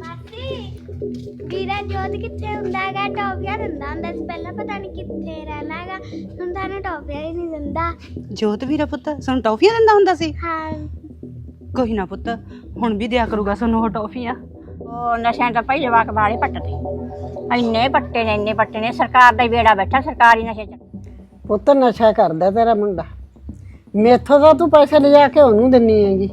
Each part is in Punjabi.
ਮਾਸੀ ਵੀਰਾ ਜੋਤ ਕਿੱਥੇ ਹੁੰਦਾ ਹੈਗਾ ਟੌਫੀਆਂ ਦਿੰਦਾ ਹੁੰਦਾ ਸੀ ਪਹਿਲਾਂ ਪਤਾ ਨਹੀਂ ਕਿੱਥੇ ਰਹਿਣਾ ਹੈਗਾ ਹੁਣ ਤਾਂ ਟੌਫੀਆਂ ਹੀ ਨਹੀਂ ਦਿੰਦਾ। ਜੋਤ ਵੀਰਾ ਪੁੱਤ ਸਾਨੂੰ ਟੌਫੀਆਂ ਦਿੰਦਾ ਹੁੰਦਾ ਸੀ? ਹਾਂ। ਕੋਈ ਨਾ ਪੁੱਤ ਹੁਣ ਵੀ ਦਿਆ ਕਰੂਗਾ ਸਾਨੂੰ ਉਹ ਟੌਫੀਆਂ ਉਹ ਨਸ਼ਿਆਂ ਤਾਂ ਭਾਈ ਜਵਾਕ ਵਾਲੇ ਪੱਟਦੇ। ਇੰਨੇ ਪੱਟੇ ਨੇ ਇੰਨੇ ਪੱਟੇ ਨੇ। ਸਰਕਾਰ ਦਾ ਹੀ ਬੇੜਾ ਬੈਠਾ ਸਰਕਾਰੀ ਨਸ਼ੇ ਚ। ਪੁੱਤ ਨਸ਼ਾ ਕਰਦਾ ਤੇਰਾ ਮੁੰਡਾ। ਮੇਥੋਂ ਤਾਂ ਤੂੰ ਪੈਸੇ ਲਿਜਾ ਕੇ ਉਹਨੂੰ ਦਿੰਨੀ ਹੈਗੀ।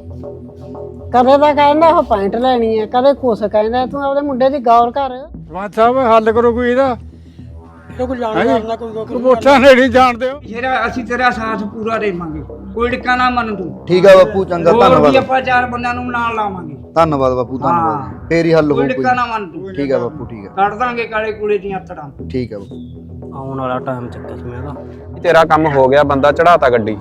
ਕਦੇ ਤਾਂ ਕਹਿੰਦਾ ਉਹ ਪੈਂਟ ਲੈਣੀ ਹੈ ਕਦੇ ਕੁਛ ਕਹਿੰਦਾ ਤੂੰ ਆਪਦੇ ਮੁੰਡੇ ਦੀ ਗੌਰ ਕਰ। ਸਰਪੰਚ ਸਾਹਿਬ ਹੱਲ ਕਰੋ ਕੋਈ ਇਹਦਾ। ਇਹ ਕੋਈ ਜਾਣਦਾ ਕੋਈ ਵੋਟਾਂ ਨੇ ਨਹੀਂ ਜਾਣਦੇ ਹੋ। ਜਿਹੜਾ ਅਸੀਂ ਤੇਰਾ ਸਾਥ ਪੂਰਾ ਦੇਵਾਂਗੇ। ਕੋਈ ਡਿੱਕਾ ਨਾ ਮੰਨ ਤੂੰ। ਠੀਕ ਆ ਬਾਪੂ ਚੰਗਾ ਹੋਰ ਵੀ ਧੰਨਵਾਦ। ਆਪਾਂ ਚਾਰ ਬੰਦਿਆਂ ਨੂੰ ਨਾਲ ਲਾਵਾਂਗੇ। ਧੰਨਵਾਦ ਬਾਪੂ ਹਾਂ। ਧੰਨਵਾਦ ਫੇਰ ਹੀ ਹੱਲ ਕੋਈ ਹੋਊ ਡਿੱਕਾ ਨਾ ਮੰਨ ਤੂੰ। ਕੋਈ ਠੀਕ ਆ ਬਾਪੂ ਠੀਕ ਆ। ਕੱਢ ਦਾਂਗੇ ਕਾਲੇ ਕੂਲੇ ਦੀਆਂ ਤੜਾਂ ਠੀਕ ਆ ਬਾਪੂ। ਆਉਣ ਵਾਲਾ ਟਾਈਮ ਚੱਕਿਆ ਸੀ ਮੈਂ ਇਹਦਾ ਤੇਰਾ ਕੰਮ ਹੋ ਗਿਆ ਬੰਦਾ ਚੜਾਤਾ ਗੱਡੀ।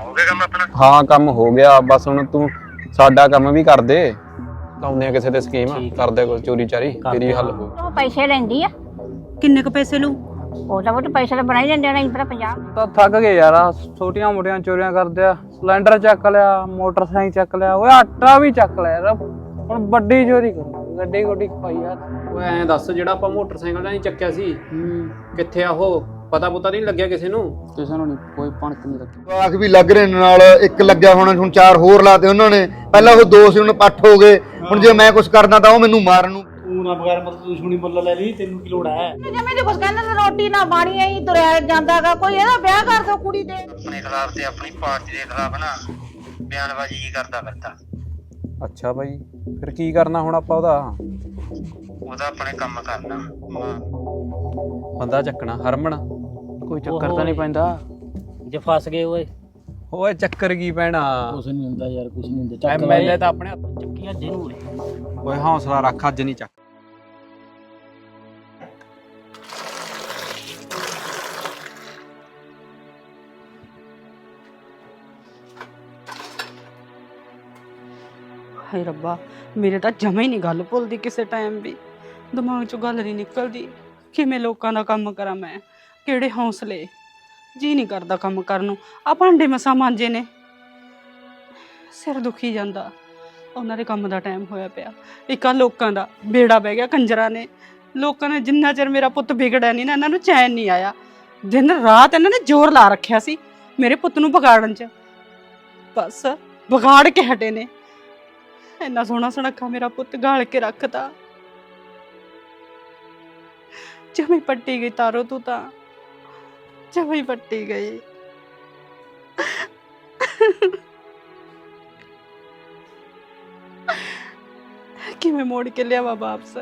ਹੋ ਗਿਆ ਕੰਮ ਆਪਣਾ? ਹਾਂ ਕੰਮ ਹੋ ਗਿਆ। ਬਸ ਹੁਣ ਤੂੰ ਸਾਡਾ ਕੰਮ ਵੀ ਕਰ ਦੇ। ਲਾਉਂਦੇ ਆ ਕਿਸੇ ਤੇ ਸਕੀਮ। ਕਰਦੇ ਕੋਈ ਚੋਰੀ ਚਾਰੀ ਤੇਰੀ ਹੱਲ ਹੋ। ਉਹ ਪੈਸੇ ਲੈਂਦੀ ਆ। ਕਿੰਨੇ ਕ ਪੈਸੇ ਲੂ ਉਹ ਤਾਂ ਉਹ ਤਾਂ ਪੈਸੇ ਤਾਂ ਬਣਾਈ ਦਿੰਦੇ ਨੇ ਪਰ 50 ਤਾਂ ਥੱਕ ਗਏ ਯਾਰ ਆਹ ਛੋਟੀਆਂ ਮੋਟੀਆਂ ਚੋਰੀਆਂ ਕਰਦੇ ਆ। ਸਿਲੰਡਰ ਚੱਕ ਲਿਆ ਮੋਟਰਸਾਈਕਲ ਚੱਕ ਲਿਆ ਓਏ ਆਟਾ ਵੀ ਚੱਕ ਲਿਆ ਯਾਰ। ਹੁਣ ਵੱਡੀ ਚੋਰੀ ਕਰ। ਗੱਡੀ ਗੋਡੀ ਖਵਾਈ ਯਾਰ ਓਏ ਐਂ ਦੱਸ ਜਿਹੜਾ ਆਪਾਂ ਮੋਟਰਸਾਈਕਲ ਨਹੀਂ ਚੱਕਿਆ ਸੀ ਕਿੱਥੇ ਆ ਉਹ? ਪਤਾ ਪੁਤਾ ਨਹੀਂ ਲੱਗਿਆ ਕਿਸੇ ਨੂੰ? ਕਿਸੇ ਨੂੰ ਨਹੀਂ ਕੋਈ ਪਣਕ ਨਹੀਂ ਲੱਗੀ। ਆਖ ਵੀ ਲੱਗ ਰਹੇ ਨੇ ਨਾਲ ਇੱਕ ਲੱਗਿਆ ਹੋਣਾ ਹੁਣ ਚਾਰ ਹੋਰ ਲਾਤੇ ਉਹਨਾਂ ਨੇ। ਪਹਿਲਾਂ ਉਹ ਦੋ ਸੀ ਹੁਣ ਪੱਠ ਹੋ ਗਏ। ਹੁਣ ਜੇ ਮੈਂ ਕੁਝ ਕਰਦਾ ਤਾਂ ਉਹ ਮੈਨੂੰ ਮਾਰਨ ਨੂੰ। ਤੂੰ ਨਾ ਬਗੈਰ ਮਤਲਬ ਦੁਸ਼ਮਣੀ ਮੁੱਲ ਲੈ ਲਈ ਤੈਨੂੰ ਕੀ ਲੋੜ ਹੈ? ਜਿਵੇਂ ਦੀ ਕੁਛ ਕਹਿੰਦਾ ਤੇ ਰੋਟੀ ਨਾ ਬਾਣੀ ਐਂ ਤੁਰਿਆ ਜਾਂਦਾਗਾ ਕੋਈ ਇਹਦਾ ਵਿਆਹ ਕਰ ਦੋ ਕੁੜੀ ਦੇ ਆਪਣੇ ਖਿਲਾਫ ਤੇ ਆਪਣੀ ਪਾਰਟੀ ਦੇ ਖਿਲਾਫ ਨਾ ਬਿਆਨਬਾਜ਼ੀ ਕੀ ਕਰਦਾ ਫਿਰਦਾ। ਅੱਛਾ ਬਾਈ ਫਿਰ ਕੀ ਕਰਨਾ ਹੁਣ ਆਪਾਂ ਉਹਦਾ? ਉਹਦਾ ਆਪਣੇ ਕੰਮ ਕਰਨਾ। ਬੰਦਾ ਚੱਕਣਾ ਹਰਮਨ। ਕੋਈ ਚੱਕਰ ਤਾਂ ਨਹੀਂ ਪੈਂਦਾ। ਜੇ ਫਸ ਗਏ ਓਏ। ਓਏ ਚੱਕਰ ਕੀ ਪੈਣਾ? ਕੁਛ ਨਹੀਂ ਹੁੰਦਾ ਯਾਰ ਕੁਛ ਨਹੀਂ ਹੁੰਦਾ। ਐਮਐਲਏ ਤਾਂ ਆਪਣੇ ਹੱਥ ਚੱਕੀਆਂ ਜਿਹਨੂੰ ਓਏ ਹੌਸਲਾ ਰੱਖ ਅੱਜ ਨਹੀਂ ਚੱਕ। ਹਾਏ ਰੱਬਾ ਮੇਰੇ ਤਾਂ ਜਮਾ ਹੀ ਨਹੀਂ ਗੱਲ ਭੁੱਲਦੀ ਕਿਸੇ ਟਾਈਮ ਵੀ। ਦਿਮਾਗ ਚੋਂ ਗੱਲ ਨਹੀਂ ਨਿਕਲਦੀ। ਕਿਵੇਂ ਲੋਕਾਂ ਦਾ ਕੰਮ ਕਰਾਂ ਮੈਂ? ਕਿਹੜੇ ਹੌਸਲੇ? ਜੀ ਨਹੀਂ ਕਰਦਾ ਕੰਮ ਕਰਨ ਨੂੰ। ਆ ਭਾਂਡੇ ਮਸਾ ਮਾਂਜੇ ਨੇ। ਸਿਰ ਦੁਖੀ ਜਾਂਦਾ। ਉਹਨਾਂ ਦੇ ਕੰਮ ਦਾ ਟਾਈਮ ਹੋਇਆ ਪਿਆ। ਇੱਕ ਆ ਲੋਕਾਂ ਦਾ ਬੇੜਾ ਬਹਿ ਗਿਆ ਕੰਜਰਾਂ ਨੇ। ਲੋਕਾਂ ਨੇ ਜਿੰਨਾ ਚਿਰ ਮੇਰਾ ਪੁੱਤ ਵਿਗੜਿਆ ਨਹੀਂ ਨਾ, ਇਹਨਾਂ ਨੂੰ ਚੈਨ ਨਹੀਂ ਆਇਆ। ਦਿਨ ਰਾਤ ਇਹਨਾਂ ਨੇ ਜ਼ੋਰ ਲਾ ਰੱਖਿਆ ਸੀ ਮੇਰੇ ਪੁੱਤ ਨੂੰ ਵਿਗਾੜਨ 'ਚ। ਬਸ ਵਿਗਾੜ ਕੇ ਹਟੇ ਨੇ। ਇੰਨਾ ਸੋਹਣਾ ਸੁਣੱਖਾ ਮੇਰਾ ਪੁੱਤ ਗਾਲ ਕੇ ਰੱਖਤਾ। ਜਮੀ ਪੱਟੀ ਗਈ ਤਾਰੋ ਤੂੰ ਤਾਂ। ਜਮੀ ਪੱਟੀ ਗਈ। ਕਿਵੇਂ ਮੋੜ ਕੇ ਲਿਆਵਾ ਵਾਪਸ?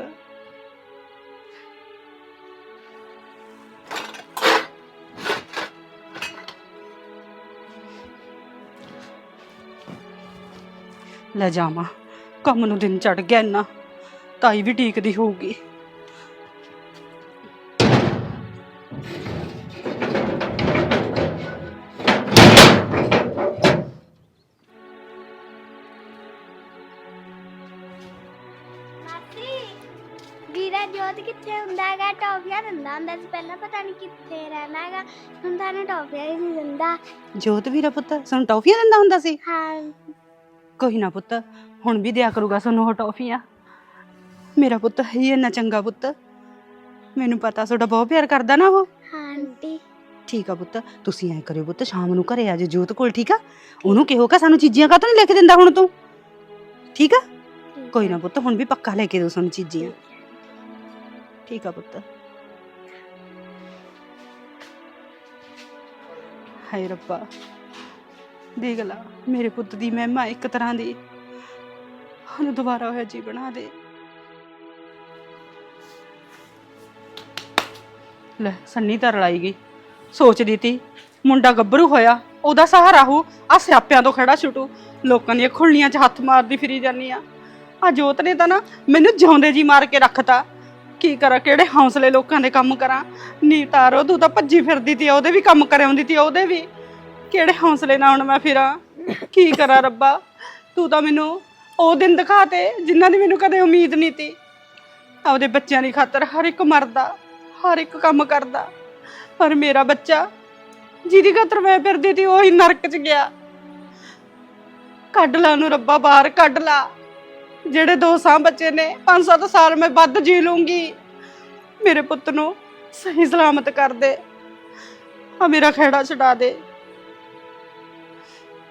ਲੈ ਜਾਵਾਂ। ਕੰਮ ਨੂੰ ਦਿਨ ਚੜ ਗਿਆ ਇੰਨਾ ਤਾਈ ਵੀ ਢੀਕਦੀ ਹੋਊਗੀ। ਦਿੰਦਾ ਹੁੰਦਾ ਸੀ ਪਹਿਲਾਂ ਪਤਾ ਨਹੀਂ ਕਿੱਥੇ ਰਹਿਣਾ ਹੈਗਾ। ਹੁਣ ਤਾਂ ਟੌਫੀਆਂ ਹੀ ਨਹੀਂ ਦਿੰਦਾ। ਜੋਤ ਵੀਰਾ ਪੁੱਤ ਸਾਨੂੰ ਟੌਫੀਆਂ ਦਿੰਦਾ ਹੁੰਦਾ ਸੀ? ਹਾਂ। ਕੋਈ ਨਾ ਪੁੱਤ ਹੁਣ ਵੀ ਦਿਆ ਕਰੂਗਾ ਸਾਨੂੰ ਉਹ ਟੌਫੀਆਂ। ਮੇਰਾ ਪੁੱਤ ਹੈ ਹੀ ਇੰਨਾ ਚੰਗਾ ਪੁੱਤ। ਮੈਨੂੰ ਪਤਾ ਤੁਹਾਡਾ ਬਹੁਤ ਪਿਆਰ ਕਰਦਾ ਨਾ ਉਹ। ਹਾਂ ਆਂਟੀ। ਠੀਕ ਆ ਪੁੱਤ ਤੁਸੀਂ ਐ ਕਰਿਓ ਪੁੱਤ ਸ਼ਾਮ ਨੂੰ ਘਰੇ ਆ ਜਾਓ ਜੋਤ ਕੋਲ ਠੀਕ ਆ? ਉਹਨੂੰ ਕਿਹੋ ਕਾ ਸਾਨੂੰ ਚੀਜ਼ੀਆਂ ਕਾਹਤੋਂ ਨਹੀਂ ਲੈ ਕੇ ਦਿੰਦਾ ਹੁਣ ਤੂੰ? ਠੀਕ ਆ? ਕੋਈ ਨਾ ਪੁੱਤ ਹੁਣ ਵੀ ਪੱਕਾ ਲੈ ਕੇ ਦਿਓ ਸਾਨੂੰ ਚੀਜ਼ੀਆਂ। ਠੀਕ ਆ ਪੁੱਤ। ਹਾਏ ਰੱਬਾ। ਦੇਖ ਲਾ, ਮੇਰੇ ਪੁੱਤ ਦੀ ਮਹਿਮਾ ਇੱਕ ਤਰ੍ਹਾਂ ਦੀ। ਸਾਨੂੰ ਦੁਬਾਰਾ ਹੋਇਆ ਜੀ ਬਣਾ ਦੇ। ਲੈ, ਸੰਨੀ ਤਾਂ ਰਲਾਈ ਗਈ। ਸੋਚਦੀ ਤੀ, ਮੁੰਡਾ ਗੱਭਰੂ ਹੋਇਆ, ਉਹਦਾ ਸਹਾਰਾ ਹੋ ਆ ਸਿਆਪਿਆਂ ਤੋਂ ਖੜਾ ਛੁੱਟੂ। ਲੋਕਾਂ ਦੀਆਂ ਖੁੱਲੀਆਂ 'ਚ ਹੱਥ ਮਾਰਦੀ ਫਿਰੀ ਜਾਂਦੀ ਆ। ਆ ਜੋਤ ਨੇ ਤਾਂ ਨਾ ਮੈਨੂੰ ਜਿਉਂਦੇ ਜੀ ਮਾਰ ਕੇ ਰੱਖਤਾ। ਕੀ ਕਰਾਂ, ਕਿਹੜੇ ਹੌਸਲੇ ਲੋਕਾਂ ਦੇ ਕੰਮ ਕਰਾਂ? ਨੀ ਤਾਰੋ ਤੂੰ ਤਾਂ ਭੱਜੀ ਫਿਰਦੀ ਤੀ, ਉਹਦੇ ਵੀ ਕੰਮ ਕਰਾਉਂਦੀ ਤੀ, ਉਹਦੇ ਵੀ। ਕਿਹੜੇ ਹੌਸਲੇ ਨਾਲ ਹੁਣ ਮੈਂ ਫਿਰਾਂ? ਕੀ ਕਰਾਂ ਰੱਬਾ? ਤੂੰ ਤਾਂ ਮੈਨੂੰ ਉਹ ਦਿਨ ਦਿਖਾਤੇ, ਜਿਨ੍ਹਾਂ ਦੀ ਮੈਨੂੰ ਕਦੇ ਉਮੀਦ ਨਹੀਂ ਤੀ। ਆਪਦੇ ਬੱਚਿਆਂ ਦੀ ਖਾਤਰ ਹਰ ਇੱਕ ਮਰਦਾ, ਹਰ ਇੱਕ ਕੰਮ ਕਰਦਾ। ਪਰ ਮੇਰਾ ਬੱਚਾ, ਜਿਹਦੀ ਖਾਤਰ ਮੈਂ ਫਿਰਦੀ ਤੀ, ਉਹੀ ਨਰਕ 'ਚ ਗਿਆ। ਕੱਢ ਲਾ ਉਹਨੂੰ ਰੱਬਾ, ਬਾਹਰ ਕੱਢ ਲਾ। ਜਿਹੜੇ ਦੋ ਸਾਂ ਬੱਚੇ ਨੇ 5-7 ਸਾਲ ਮੈਂ ਵੱਧ ਜੀ ਲੂੰਗੀ। ਮੇਰੇ ਪੁੱਤ ਨੂੰ ਸਹੀ ਸਲਾਮਤ ਕਰ ਦੇ। ਆ ਮੇਰਾ ਖੇੜਾ ਛਡਾ ਦੇ।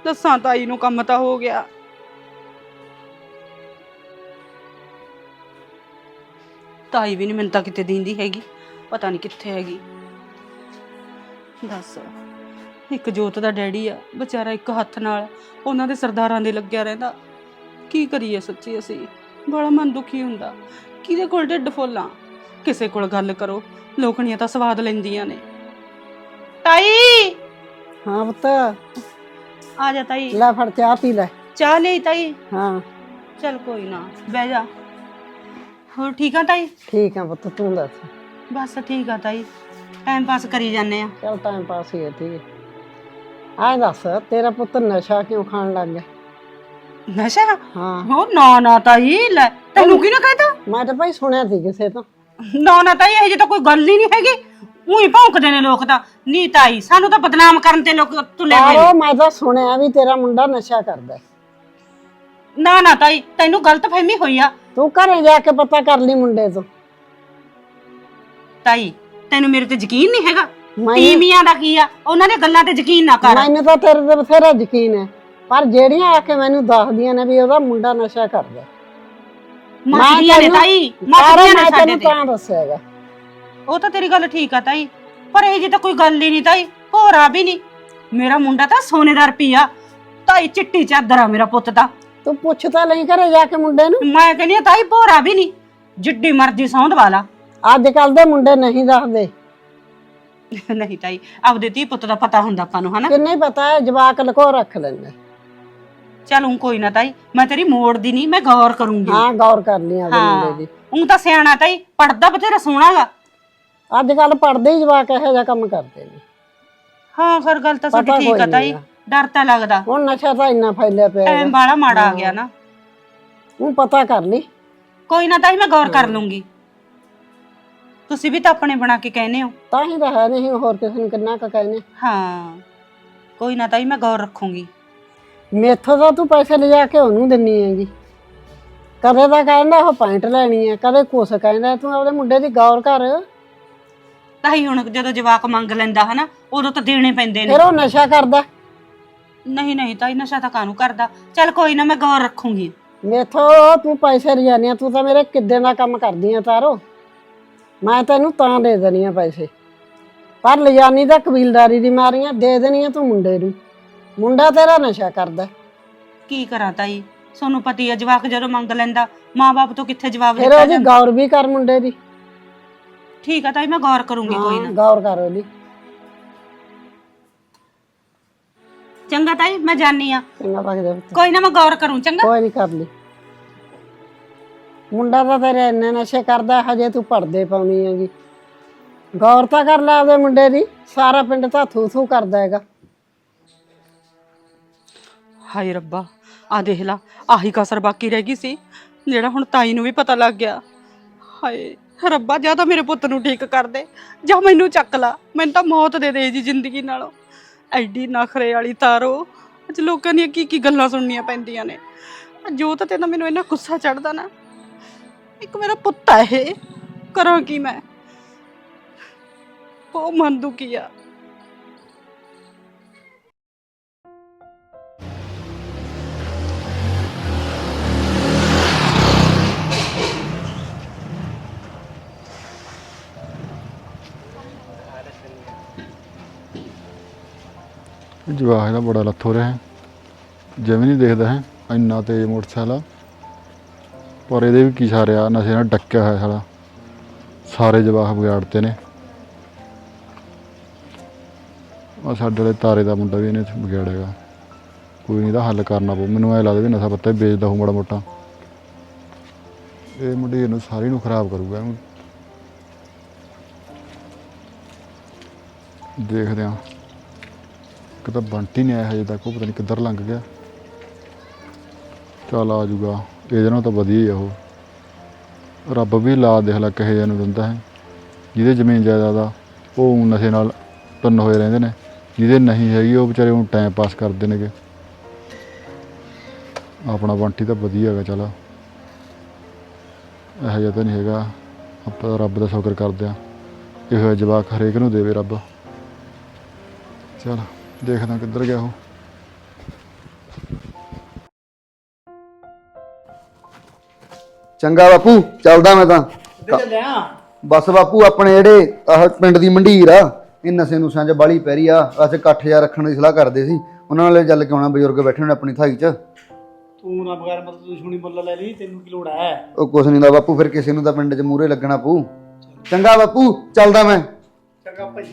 ਦੱਸਾਂ ਤਾਈ ਨੂੰ ਕੰਮ ਤਾਂ ਹੋ ਗਿਆ। ਤਾਈ ਵੀ ਨਹੀਂ ਮੈਨੂੰ ਤਾਂ ਕਿਤੇ ਦਿੰਦੀ ਹੈਗੀ, ਪਤਾ ਨਹੀਂ ਕਿੱਥੇ ਹੈਗੀ। ਦੱਸ, ਇੱਕ ਜੋਤ ਦਾ ਡੈਡੀ ਆ, ਵਿਚਾਰਾ ਇੱਕ ਹੱਥ ਨਾਲ ਉਹਨਾਂ ਦੇ ਸਰਦਾਰਾਂ ਦੇ ਲੱਗਿਆ ਰਹਿੰਦਾ। ਕੀ ਕਰੀਏ ਸੱਚੀ ਅਸੀਂ? ਬੜਾ ਮਨ ਦੁਖੀ ਹੁੰਦਾ। ਕਿਹਦੇ ਕੋਲ ਢਿੱਡ ਫੁੱਲਾਂ? ਕਿਸੇ ਕੋਲ ਗੱਲ ਕਰੋ। ਲੋਕਣੀਆਂ ਤਾਂ ਸਵਾਦ ਲੈਂਦੀਆਂ ਨੇ। ਤਾਈ! ਹਾਂ ਪੁੱਤ। ਆ ਜਾ ਤਾਈ। ਲੈ ਫੜ ਚਾਹ ਪੀ ਲੈ। ਚਾਹ ਲਈ ਤਾਈ? ਹਾਂ। ਚਲ ਕੋਈ ਨਾ ਬਹਿ ਜਾ। ਹੋਰ ਠੀਕ ਆ ਤਾਈ? ਠੀਕ ਆ ਪੁੱਤ ਤੂੰ ਦੱਸ। ਬਸ ਠੀਕ ਆ ਤਾਈ। ਟਾਈਮ ਪਾਸ ਕਰੀ ਜਾਂਦੇ ਆ। ਚੱਲ ਟਾਈਮ ਪਾਸ ਹੀ ਹੈ ਠੀਕ ਹੈ ਆਏ ਦੱਸ ਤੇਰਾ ਪੁੱਤ ਨਸ਼ਾ ਕਿਉਂ ਖਾਣ ਲੱਗ ਗਿਆ? ਨਸ਼ਾ? ਹਾਂ। ਹੋ ਨਾ ਨਾ ਤਾਈ ਲੈ। ਤੈਨੂੰ ਕੀ ਨਾ ਕਹਿਤਾ? ਮੈਂ ਤਾਂ ਭਾਈ ਸੁਣਿਆ ਸੀ ਕਿਸੇ ਤੋਂ। ਨਾ ਨਾ ਤਾਈ ਇਹ ਜੇ ਤਾਂ ਕੋਈ ਗੱਲ ਹੀ ਨਹੀਂ ਹੈਗੀ। ਉਹੀ ਭੌਂਕਦੇ ਨੇ ਲੋਕ ਤਾਂ। ਨਹੀਂ ਤਾਈ ਸਾਨੂੰ ਤਾਂ ਬਦਨਾਮ ਕਰਨ ਤੇ ਲੋਕ ਤੁਲੇ ਹੋਏ ਆਹੋ ਨੇ। ਮੈਂ ਤਾਂ ਸੁਣਿਆ ਵੀ ਤੇਰਾ ਮੁੰਡਾ ਨਸ਼ਾ ਕਰਦਾ। ਹੈ। ਨਾ ਨਾ ਤਾਈ ਤੈਨੂੰ ਗਲਤ ਫਹਿਮੀ ਹੋਈ ਆ। ਤੂੰ ਘਰੇ ਜਾ ਕੇ ਪਤਾ ਕਰ ਲਈ ਮੁੰਡੇ ਤੋਂ। ਤਾਈ ਤੈਨੂੰ ਮੇਰੇ ਤੇ ਯਕੀਨ ਨਹੀਂ ਹੈਗਾ? ਮੈਨੂੰ ਤੀਵੀਆਂ ਦਾ ਕੀ ਆ? ਉਹਨਾਂ ਦੇ ਗੱਲਾਂ ਤੇ ਯਕੀਨ ਨਾ ਕਰ। ਮੈਨੂੰ ਤਾਂ ਤੇਰੇ ਤੇ ਬਥੇਰਾ ਯਕੀਨ ਹੈ। ਪਰ ਜਿਹੜੀਆਂ ਆ ਕੇ ਮੈਨੂੰ ਦੱਸਦੀਆਂ ਨੇ ਵੀ ਉਹਦਾ ਮੁੰਡਾ ਨਸ਼ਾ ਕਰਦਾ। ਹੈ। ਮੱਚਦੀਆਂ ਨੇ ਤੈਨੂੰ- ਤਾਈ ਸਾਰਾ ਮੱਚਦੀਆਂ ਨੇ ਮੈਂ ਸਾਡੇ ਤੈਨੂੰ ਤੇ। ਤਾਂ ਦੱਸਿਆਗਾ ਉਹ ਤਾਂ ਤੇਰੀ ਗੱਲ ਠੀਕ ਆ ਤਾਈ ਪਰ ਇਹ ਜੀ ਤਾਂ ਕੋਈ ਗੱਲ ਹੀ ਨਹੀਂ ਤਾਈ ਭੋਰਾ ਵੀ ਨਹੀਂ। ਮੇਰਾ ਮੁੰਡਾ ਤਾਂ ਸੋਨੇ ਦਾ ਤਾਈ ਚਿੱਟੀ ਚਾਦਰ ਆ ਮੇਰਾ ਪੁੱਤ ਤਾਂ ਤੂੰ ਪੁੱਛ ਤਾਂ ਲਈ ਘਰੇ ਜਾ ਕੇ ਮੁੰਡੇ ਨੂੰ। ਮੈਂ ਕਹਿੰਦੀ ਆ ਤਾਈ ਭੋਰਾ ਵੀ ਨਹੀਂ ਜਿੱਡੀ ਮਰਜ਼ੀ ਸੌਂਦ ਵਾਲਾ। ਅੱਜ ਕੱਲ ਦੇ ਮੁੰਡੇ ਨਹੀਂ ਦੱਸਦੇ। ਨਹੀਂ ਤਾਈ ਆਪਦੇ ਧੀ ਪੁੱਤ ਦਾ ਪਤਾ ਹੁੰਦਾ ਆਪਾਂ ਨੂੰ ਹਨਾ? ਕਿੰਨੇ ਪਤਾ ਹੈ ਜਵਾਕ ਲਕੋ ਰੱਖ ਲੈਂਦੇ। ਚੱਲ ਊਂ ਕੋਈ ਨਾ ਤਾਈ ਮੈਂ ਤੇਰੀ ਮੋੜਦੀ ਨਹੀਂ ਮੈਂ ਗੌਰ ਕਰੂੰਗੀ। ਹਾਂ ਗੌਰ ਕਰ ਲਈ ਆਪਦੇ ਹਾਂ ਮੁੰਡੇ ਦੀ। ਊਂ ਤਾਂ ਸਿਆਣਾ ਤਾਈ ਪੜਦਾ ਬਥੇਰਾ ਸੋਹਣਾਗਾ ਅੱਜ ਕੱਲ ਪੜਦੇ ਹੀ ਜਵਾਕ ਇਹੋ ਜਿਹਾ ਕੰਮ ਕਰਦੇ ਨੇ। ਹਾਂ ਫਿਰ ਗੱਲ ਤਾਂ ਪਤਾ ਤੁਹਾਡੀ ਠੀਕ ਆ ਤਾਈ। ਡਰ ਤਾਂ ਲੱਗਦਾ। ਹੁਣ ਨਸ਼ਾ ਤਾਂ ਇੰਨਾ ਫੈਲਿਆ ਪਿਆ ਹੈ ਬਾਲਾ ਮਾੜਾ ਆ। ਗਿਆ ਨਾ। ਤੂੰ ਪਤਾ ਕਰ ਲਈ। ਕੋਈ ਨਾ ਤਾਈ ਮੈਂ ਗੌਰ ਕਰ ਲੂੰਗੀ। ਤੁਸੀਂ ਵੀ ਤਾਂ ਆਪਣੇ ਬਣਾ ਕੇ ਕਹਿੰਦੇ ਹੋ। ਤਾਂ ਹੀ ਤਾਂ ਹੈ ਨਹੀਂ ਹੋਰ ਕਿਸੇ ਨੂੰ ਕਿੰਨਾ ਕੁ ਕਹਿੰਦੇ। ਹਾਂ। ਕੋਈ ਨਾ ਤਾਈ ਮੈਂ ਗੌਰ ਰੱਖੂੰਗੀ। ਮੇਥੋਂ ਤਾਂ ਤੂੰ ਪੈਸੇ ਲਿਜਾ ਕੇ ਉਹਨੂੰ ਦਿੰਨੀ ਹੈਗੀ। ਕਦੇ ਤਾਂ ਕਹਿੰਦਾ ਉਹ ਪੈਂਟ ਲੈਣੀ ਹੈ ਕਦੇ ਕੁਛ ਕਹਿੰਦਾ ਤੂੰ ਆਪਣੇ ਮੁੰਡੇ ਦੀ ਗੌਰ ਕਰ। ਤਾਈ ਹੁਣ ਜਦੋਂ ਜਵਾਕ ਮੰਗ ਲੈਂਦਾ ਹਨਾ ਉਦੋਂ ਤਾਂ ਦੇਣੇ ਪੈਂਦੇ ਨੇ। ਫਿਰ ਉਹ ਨਸ਼ਾ ਕਰਦਾ। ਨਹੀਂ ਨਹੀਂ ਤਾਈ ਨਸ਼ਾ ਤਾਂ ਕਾਹਨੂੰ ਕਰਦਾ। ਚੱਲ ਕੋਈ ਨਾ ਮੈਂ ਗੌਰ ਰੱਖੂੰਗੀ। ਮੇਥੋਂ ਤੂੰ ਪੈਸੇ ਲਿਜਾਨੀ ਆ ਤੂੰ ਤਾਂ ਮੇਰੇ ਕਿੱਦੇ ਦਾ ਕੰਮ ਕਰਦੀ ਆ ਤਾਰੋ। ਮੈਂ ਤੈਨੂੰ ਤਾਂ ਦੇ ਦੇਣੀ ਆ ਪੈਸੇ। ਪਰ ਲਿਜਾਨੀ ਤਾਂ ਕਬੀਲਦਾਰੀ ਦੀ ਮਾਰੀਆਂ ਦੇ ਦੇਣੀ ਆ ਤੂੰ ਮੁੰਡੇ ਨੂੰ। ਮੁੰਡਾ ਤੇਰਾ ਨਸ਼ਾ ਕਰਦਾ। ਕੀ ਕਰਾਂ ਤਾਈ? ਤੁਹਾਨੂੰ ਪਤੀ ਆ ਜਵਾਕ ਜਦੋਂ ਮੰਗ ਲੈਂਦਾ ਮਾਪੇ ਤੋਂ ਕਿੱਥੇ ਜਵਾਬ ਫਿਰ ਦਿੱਤਾ ਉਹਦੀ ਜਾਂਦਾ? ਗੌਰ ਵੀ ਕਰ ਮੁੰਡੇ ਦੀ। ਠੀਕ ਆ ਤਾਈ ਮੈਂ ਗੌਰ ਕਰੂੰਗੀ ਕੋਈ ਹਾਂ, ਨਾ। ਗੌਰ ਕਰ ਉਹਦੀ। ਚੰਗਾ ਤਾਈ ਮੈਂ ਜਾਣੀ ਆ। ਚੰਗਾ ਜਾ ਪੁੱਤ। ਕੋਈ ਨਾ ਮੈਂ ਗੌਰ ਕਰੂੰ ਚੰਗਾ। ਕੋਈ ਨਹੀਂ ਕਰ ਲਈ। ਮੁੰਡਾ ਤਾਂ ਤੇਰੇ ਇੰਨੇ ਨਸ਼ੇ ਕਰਦਾ ਹਜੇ ਤੂੰ ਪੜਦੇ ਪਾਉਣੀ ਹੈਗੀ। ਗੌਰ ਤਾਂ ਕਰ ਲੈ ਆਪਦੇ ਮੁੰਡੇ ਦੀ ਸਾਰਾ ਪਿੰਡ ਤਾਂ ਥੂ ਥੂ ਕਰਦਾ ਹੈਗਾ। ਹਾਏ ਰੱਬਾ, ਆ ਦੇਖ ਲਾ, ਆਹੀ ਕਸਰ ਬਾਕੀ ਰਹਿ ਗਈ ਸੀ, ਜਿਹੜਾ ਹੁਣ ਤਾਈ ਨੂੰ ਵੀ ਪਤਾ ਲੱਗ ਗਿਆ। ਹਾਏ, ਰੱਬਾ, ਜਾਂ ਤਾਂ ਮੇਰੇ ਪੁੱਤ ਨੂੰ ਠੀਕ ਕਰ ਦੇ, ਜਾਂ ਮੈਨੂੰ ਚੱਕ ਲਾ, ਮੈਨੂੰ ਤਾਂ ਮੌਤ ਦੇ ਦੇ ਜੀ ਜ਼ਿੰਦਗੀ ਨਾਲੋਂ। ਐਡੀ ਨਖਰੇ ਵਾਲੀ ਤਾਰੋ, ਅੱਜ ਲੋਕਾਂ ਦੀਆਂ ਕੀ ਕੀ ਗੱਲਾਂ ਸੁਣਨੀਆਂ ਪੈਂਦੀਆਂ ਨੇ। ਜੋ ਤਾਂ ਤੇ ਮੈਨੂੰ ਇੰਨਾ ਗੁੱਸਾ ਚੜਦਾ ਨਾ। ਇੱਕ ਮੇਰਾ ਪੁੱਤ ਆ ਇਹ, ਕਰਾਂ ਕੀ ਮੈਂ? ਉਹ ਮਨ ਦੁਖੀ ਆ? ਜਵਾਹ ਦਾ ਬੜਾ ਲੱਥ ਹੋ ਰਿਹਾ ਹੈ। ਜਿਵੇਂ ਨਹੀਂ ਦੇਖਦਾ ਹੈ, ਇੰਨਾ ਤੇਜ਼ ਮੋਟਰਸਾਈਕਲ ਆ। ਪਰ ਇਹਦੇ ਵੀ ਕੀ ਸਾਰਿਆ ਨਸ਼ੇ ਨਾਲ ਡੱਕਿਆ ਹੋਇਆ ਸਾਲਾ। ਸਾਰੇ ਜਵਾਹ ਵਿਗਾੜਤੇ ਨੇ। ਆ ਸਾਡੇ ਵਾਲੇ ਤਾਰੇ ਦਾ ਮੁੰਡਾ ਵੀ ਇਹਨੇ ਵਿਗਾੜੇਗਾ ਕੋਈ ਨਹੀਂ ਦਾ ਹੱਲ ਕਰਨਾ ਪਊ। ਮੈਨੂੰ ਐ ਲੱਗਦਾ ਵੀ ਨਸ਼ਾ ਪੱਤਾ ਵੇਚਦਾ ਹੂੰ ਮਾੜਾ ਮੋਟਾ। ਇਹ ਮੁੰਡੇ ਨੂੰ ਸਾਰੀ ਨੂੰ ਖਰਾਬ ਕਰੂਗਾ। ਇਹਨੂੰ ਦੇਖਦੇ ਆ ਇੱਕ ਤਾਂ ਬੰਟੀ ਨਹੀਂ ਆਇਆ ਹਜੇ ਤੱਕ, ਉਹ ਪਤਾ ਨਹੀਂ ਕਿੱਧਰ ਲੰਘ ਗਿਆ। ਚੱਲ ਆ ਜੂਗਾ ਇਹਦੇ ਨਾਲ ਤਾਂ ਵਧੀਆ ਹੀ ਆ ਉਹ। ਰੱਬ ਵੀ ਲਾ ਦੇਖ ਲੈ ਕਹੇ ਨੂੰ ਦਿੰਦਾ ਹੈ। ਜਿਹਦੇ ਜ਼ਮੀਨ ਜਾਇਦਾਦ ਆ, ਉਹ ਨਸ਼ੇ ਨਾਲ ਤੰਨ ਹੋਏ ਰਹਿੰਦੇ ਨੇ। ਜਿਹਦੇ ਨਹੀਂ ਹੈਗੀ, ਉਹ ਵਿਚਾਰੇ ਹੁਣ ਟਾਈਮ ਪਾਸ ਕਰਦੇ ਨੇਗੇ। ਆਪਣਾ ਬੰਟੀ ਤਾਂ ਵਧੀਆ ਹੈਗਾ, ਚੱਲ। ਇਹੋ ਜਿਹਾ ਤਾਂ ਨਹੀਂ ਹੈਗਾ। ਆਪਾਂ ਰੱਬ ਦਾ ਸ਼ੁਕਰ ਕਰਦੇ ਆ ਇਹੋ ਜਿਹਾ ਜਵਾਕ ਹਰੇਕ ਨੂੰ ਦੇਵੇ ਰੱਬ। ਚਲ। ਦੇਖਦਾ ਕਿੱਧਰ ਗਿਆ ਉਹ। ਚੰਗਾ ਬਾਪੂ ਚੱਲਦਾ ਮੈਂ ਤਾਂ। ਬਸ ਬਾਪੂ ਆਪਣੇ ਜਿਹੜੇ ਆਹ ਪਿੰਡ ਦੀ ਮੰਡੀਰ ਆ ਇਹ ਨਸ਼ੇ ਨੁਸ਼ਿਆਂ 'ਚ ਬਾਲੀ ਪੈ ਰਹੀ ਆ। ਅਸੀਂ ਇਕੱਠ ਜਿਹਾ ਰੱਖਣ ਦੀ ਸਲਾਹ ਕਰਦੇ ਸੀ। ਉਹਨਾਂ ਨਾਲ ਚੱਲ ਕੇ ਆਉਣਾ ਬਜ਼ੁਰਗ ਬੈਠੇ ਨੇ ਆਪਣੀ ਥਾਈ 'ਚ। ਤੂੰ ਨਾ ਬਗੈਰ ਮਤਲਬ ਦੁਸ਼ਮਣੀ ਮੁੱਲ ਲੈ ਲਈ ਤੈਨੂੰ ਕੀ ਲੋੜ ਹੈ? ਉਹ ਕੁਛ ਨਹੀਂ ਦਾ ਬਾਪੂ ਫਿਰ ਕਿਸੇ ਨੂੰ ਤਾਂ ਪਿੰਡ 'ਚ ਮੂਹਰੇ ਲੱਗਣਾ ਪਊ। ਚੰਗਾ ਬਾਪੂ ਚੱਲਦਾ ਮੈਂ। ਚੰਗਾ ਭਾਈ।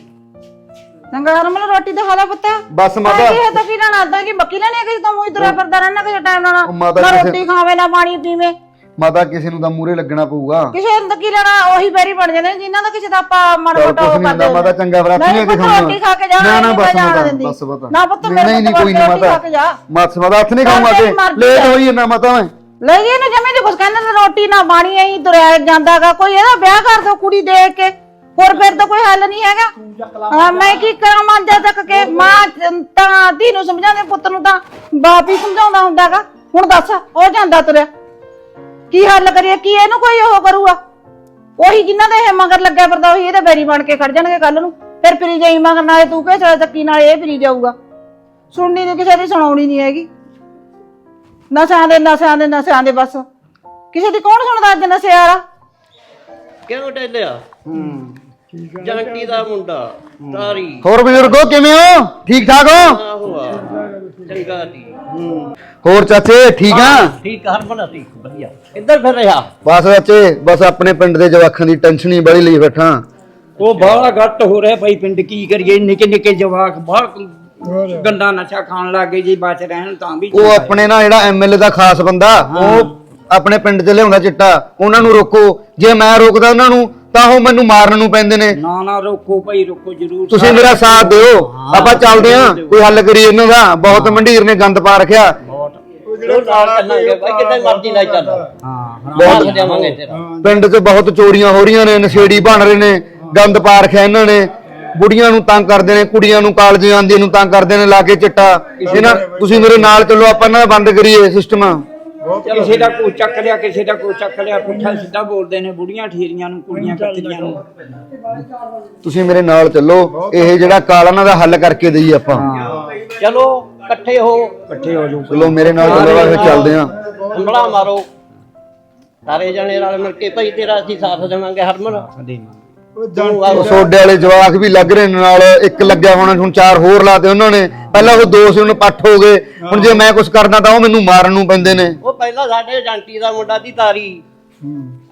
ਚੰਗਾ ਹਰਮਨ ਰੋਟੀ ਤਾਂ ਖਾ ਲੈ ਪੁੱਤ। ਬਸ ਮਾਤਾ। ਇਹ ਤਾਂ ਕੀ ਨਾ ਆਦਾ ਕਿ ਮੱਕੀ ਲੈਣੇ ਕਿਸੇ ਤੋਂ? ਮੂੰਹ ਤੁਰਿਆ ਫਿਰਦਾ ਰਹਿਣਾ ਕਿਸੇ ਟਾਈਮ ਨਾਲ। ਉਹ ਮਾਤਾ ਨਾ ਕਿਸੇ- ਰੋਟੀ ਖਾਵੇ ਨਾ ਪਾਣੀ ਪੀਵੇ। ਮਾਤਾ ਕਿਸੇ ਨੂੰ ਤਾਂ ਮੂਹਰੇ ਲੱਗਣਾ ਪਊਗਾ। ਕਿਸੇ ਨੂੰ ਤਾਂ ਕੀ ਲੈਣਾ? ਉਹੀ ਬੈਰੀ ਬਣ ਜਾਂਦੇ ਨੇ ਜਿਨ੍ਹਾਂ ਦਾ ਕਿਸੇ ਦਾ ਆਪਾਂ ਮਾੜਾ ਚੱਲ ਮੋਟਾ ਕੁਛ ਉਹ ਨਹੀਂ ਕਰਦੇ ਹੁੰਦਾ ਮਾਤਾ ਚੰਗਾ ਫਿਰ ਨਹੀਂ ਪੁੱਤ ਖਾਊਂਗਾ ਰੋਟੀ ਖਾ ਕੇ ਜਾ ਨਾ ਬਸ ਮਾਤਾ। ਬਸ ਮਾਤਾ। ਨਾ ਪੁੱਤ ਮੇਰੇ ਨਹੀਂ ਤੋਂ ਕੋਈ ਨਹੀਂ ਰੋਟੀ ਖਾ ਕੇ ਜਾ। ਮਾਤਾ ਮਾਤਾ ਹੱਥ ਨਹੀਂ ਖਾਊਂਗਾ ਤੇ ਮਰਜ਼ੀ ਲੇਟ। ਹੋਈ ਨਾ ਮਾਤਾ ਮੈਂ। ਲੈ ਗਏ ਨੇ ਜਮੇ ਦੀ ਕੁਛ ਕਹਿੰਦੇ ਨੇ ਰੋਟੀ ਨਾ ਬਾਣੀ ਐਂ ਤੁਰਿਆ ਜਾਂਦਾਗਾ ਕੋਈ ਇਹਦਾ ਵਿਆਹ ਕਰ ਦੋ ਕੁੜੀ ਦੇਖ ਕੇ। ਹੋਰ ਫਿਰ ਤਾਂ ਕੋਈ ਹੱਲ ਨਹੀਂ ਹੈਗਾ। ਹਾਂ ਮੈਂ ਕੀ ਕਰਾਂ ਮੰਜਾ ਤੱਕ ਕੇ? ਮਾਂ ਤਾਂ ਧੀ ਨੂੰ ਸਮਝਾਉਂਦੇ ਪੁੱਤ ਨੂੰ ਤਾਂ ਬਾਪ ਹੀ ਸਮਝਾਉਂਦਾ ਹੁੰਦਾਗਾ। ਹੁਣ ਦੱਸ ਉਹ ਜਾਂਦਾ ਤੁਰਿਆ। ਕੀ ਹੱਲ ਕਰੀਏ? ਕੀ ਇਹਨੂੰ ਕੋਈ ਉਹ ਕਰੂਗਾ? ਉਹੀ ਜਿਨ੍ਹਾਂ ਦੇ ਇਹ ਮਗਰ ਲੱਗਿਆ ਫਿਰਦਾ ਉਹੀ ਇਹਦੇ ਬੈਰੀ ਬਣ ਕੇ ਖੜ ਜਾਣਗੇ ਕੱਲ ਨੂੰ। ਫਿਰ ਫਿਰੀ ਜਾਈ ਮਗਰ ਨਾਲੇ ਤੂੰ ਕਹੇ ਚਲ ਚੱਕੀ? ਨਾਲ ਇਹ ਫਿਰੀ ਜਾਊਗਾ। ਸੁਣਨੀ ਨਹੀਂ ਕਿਸੇ ਦੀ ਸੁਣਾਉਣੀ ਨਹੀਂ ਹੈਗੀ। ਨਸ਼ਿਆਂ ਦੇ ਨਸ਼ਿਆਂ ਦੇ ਨਸ਼ਿਆਂ ਦੇ ਬਸ। ਕਿਸੇ ਦੀ ਕੌਣ ਸੁਣਦਾ ਅੱਜ ਨਸ਼ੇ ਵਾਲਾ? ਕਿਉਂ ਟੇਲਿਆ? ਜੰਟੀ ਦਾ ਮੁੰਡਾ ਤਾਰੀ। ਹੋਰ ਬਜ਼ੁਰਗੋ ਕਿਵੇਂ ਹੋ? ਠੀਕ ਠਾਕ ਹੋ? ਚੰਗਾ ਜੀ। ਹੋਰ ਚਾਚੇ ਠੀਕ ਆ? ਠੀਕ ਹਰਮਨ ਠੀਕ ਵਧੀਆ। ਕਿੱਧਰ ਫਿਰ ਰਿਹਾ? ਬਸ ਚਾਚੇ ਬਸ ਆਪਣੇ ਪਿੰਡ ਦੇ ਜਵਾਖਾਂ ਦੀ ਟੈਨਸ਼ਨ ਹੀ ਬੜੀ ਲਈ ਬੈਠਾ। ਉਹ ਬਾਹਲਾ ਘੱਟ ਹੋ ਰਿਹਾ ਭਾਈ ਪਿੰਡ ਕੀ ਕਰੀਏ? ਨਿੱਕੇ ਨਿੱਕੇ ਜਵਾਕ ਬਾਹਰ ਗੰਦਾ ਨਸ਼ਾ ਖਾਣ ਲੱਗੇ ਜੀ ਬਚ ਰਹਿਣ ਤਾਂ ਵੀ ਉਹ ਆਪਣੇ ਨਾਲ ਜਿਹੜਾ ਐਮਐਲਏ ਦਾ ਖਾਸ ਬੰਦਾ ਉਹ ਆਪਣੇ ਪਿੰਡ 'ਚ ਲਿਆਉਂਦਾ ਚਿੱਟਾ ਉਹਨਾਂ ਨੂੰ ਰੋਕੋ। ਜੇ ਮੈਂ ਰੋਕਦਾ ਉਹਨਾਂ ਨੂੰ ਤਾਂ ਉਹ ਮੈਨੂੰ ਮਾਰਨ ਨੂੰ ਪੈਂਦੇ ਨੇ। ਨਾ ਨਾ ਰੋਕੋ ਭਾਈ ਰੋਕੋ ਜਰੂਰ। ਤੁਸੀਂ ਮੇਰਾ ਸਾਥ ਦਿਓ। ਆਪਾਂ ਚੱਲਦੇ ਆਂ ਕੋਈ ਹੱਲ ਕਰੀਏ ਇਹਨਾਂ ਦਾ। ਬਹੁਤ ਮੰਡੀਰ ਨੇ ਗੰਦ ਪਾ ਰੱਖਿਆ। ਉਹ ਨਾਲ ਚੱਲਾਂਗੇ ਭਾਈ ਕਿਤੇ ਮਰਜ਼ੀ ਨਾਲ ਚੱਲ। ਹਾਂ ਬਹੁਤ ਜਾਵਾਂਗੇ ਤੇਰਾ। ਪਿੰਡ 'ਚ ਬਹੁਤ ਚੋਰੀਆਂ ਹੋ ਰਹੀਆਂ ਨੇ ਨਸ਼ੇੜੀ ਬਣ ਰਹੇ ਨੇ ਗੰਦ ਪਾ ਰੱਖਿਆ ਇਹਨਾਂ ਨੇ। ਬੁੜੀਆਂ ਨੂੰ ਤੰਗ ਕਰਦੇ ਨੇ ਕੁੜੀਆਂ ਨੂੰ ਕਾਲਜ ਜਾਂਦੀਆਂ ਨੂੰ ਤੰਗ ਕਰਦੇ ਨੇ ਲਾ ਕੇ ਚਿੱਟਾ। ਇਹਨਾਂ ਤੁਸੀਂ ਮੇਰੇ ਨਾਲ ਚੱਲੋ ਆਪਾਂ ਇਹਨਾਂ ਦਾ ਬੰਦ ਕਰੀਏ ਸਿਸਟਮ ਕਿਸੇ ਦਾ ਕੋ ਚੱਕ ਲਿਆ ਕਿਸੇ ਦਾ ਕੋ ਚੱਕ ਲਿਆ ਪੁੱਠਾ ਸਿੱਧਾ ਬੋਲਦੇ ਨੇ ਬੁੜੀਆਂ ਠੀਰੀਆਂ ਨੂੰ ਕੁੜੀਆਂ ਕੱਤਰੀਆਂ ਨੂੰ। ਤੁਸੀਂ ਮੇਰੇ ਨਾਲ ਚੱਲੋ ਇਹ ਜਿਹੜਾ ਕਾਲਾ ਇਹਨਾਂ ਦਾ ਹੱਲ ਕਰਕੇ ਦਈਏ ਆਪਾਂ। ਚਲੋ ਇਕੱਠੇ ਹੋ। ਇਕੱਠੇ ਹੋ ਜਾਓ। ਚਲੋ ਮੇਰੇ ਨਾਲ ਚੱਲੋ ਫਿਰ ਚੱਲਦੇ ਆਂ ਹੰਬਲਾ ਮਾਰੋ। ਸਾਰੇ ਜਣੇ ਰਲ ਮਿਲ ਕੇ ਭਾਈ ਤੇਰਾ ਅਸੀਂ ਸਾਥ ਦੇਵਾਂਗੇ ਹਰਮਨ। ਤੂੰ ਉਹ ਸੋਡੇ ਵਾਲੇ ਜਵਾਕ ਵੀ ਲੱਗ ਰਹੇ ਨੇ ਨਾਲ ਇੱਕ ਲੱਗਿਆ ਹੋਣਾ ਹੁਣ ਚਾਰ ਹੋਰ ਲਾਤੇ ਉਹਨਾਂ ਨੇ। ਪਹਿਲਾਂ ਉਹ ਦੋ ਸੀ ਪੱਠ ਹੋ ਗਏ। ਹੁਣ ਜੇ ਮੈਂ ਕੁਝ ਕਰਦਾ ਤਾਂ ਉਹ ਮੈਨੂੰ ਮਾਰਨ ਨੂੰ ਪੈਂਦੇ ਨੇ। ਉਹ ਪਹਿਲਾਂ ਸਾਡੇ ਜੰਟੀ ਦਾ ਮੁੰਡਾ ਦੀ ਤਾਰੀ।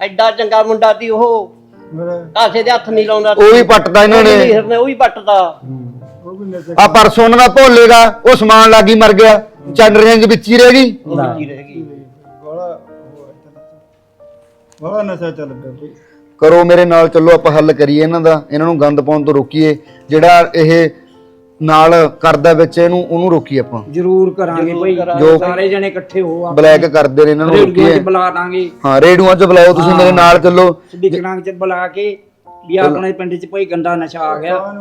ਐਡਾ ਚੰਗਾ ਮੁੰਡਾ ਸੀ ਉਹ। ਕਾਸੇ ਦੇ ਹੱਥ ਨਹੀਂ ਲਾਉਂਦਾ ਉਹ ਵੀ ਪੱਟਦਾ ਇਹਨਾਂ ਨੇ। ਉਹ ਵੀ ਪੱਟਦਾ। ਆ ਪਰਸੋਂ ਉਹਨਾਂ ਦਾ ਭੋਲੇਗਾ ਉਹ ਸਮਾਨ ਲੱਗੀ ਮਰ ਗਿਆ। ਚੰਡਰੀਆਂ ਦੇ ਵਿੱਚ ਹੀ ਰਹਿ ਗਈ। ਉਹ ਵਿੱਚ ਹੀ ਰਹਿ ਗਈ। ਬੜਾ ਨਸ਼ਾ ਚੱਲ ਪਿਆ। ਕਰੋ ਮੇਰੇ ਨਾਲ ਚੱਲੋ ਆਪਾਂ ਹੱਲ ਕਰੀਏ ਇਹਨਾਂ ਦਾ। ਇਹਨਾਂ ਨੂੰ ਗੰਦ ਪਾਉਣ ਤੋਂ ਰੋਕੀਏ। ਜਿਹੜਾ ਇਹ ਨਾਲ ਕਰਦਾ ਵਿੱਚ ਇਹਨੂੰ ਉਹਨੂੰ ਰੋਕੀਏ ਆਪਾਂ। ਜਰੂਰ ਕਰਾਂਗੇ ਭਾਈ। ਜੋ- ਸਾਰੇ ਜਣੇ ਇਕੱਠੇ ਹੋ ਆਪਾਂ। ਬਲੈਕ ਕਰਦੇ ਨੇ ਇਹਨਾਂ ਨੂੰ ਰੇਡੀਓ 'ਚ ਰੋਕੀਏ ਬੁਲਾ ਦਾਂਗੇ। ਹਾਂ ਰੇਡੂਆਂ 'ਚ ਬੁਲਾਓ ਤੁਸੀਂ ਮੇਰੇ ਨਾਲ ਚੱਲੋ। ਸਪੀਕਰਾਂ 'ਚ ਬੁਲਾ ਕੇ ਵੀ ਆਪਣੇ ਪਿੰਡ 'ਚ ਭਾਈ ਗੰਦਾ ਨਸ਼ਾ ਆ ਗਿਆ।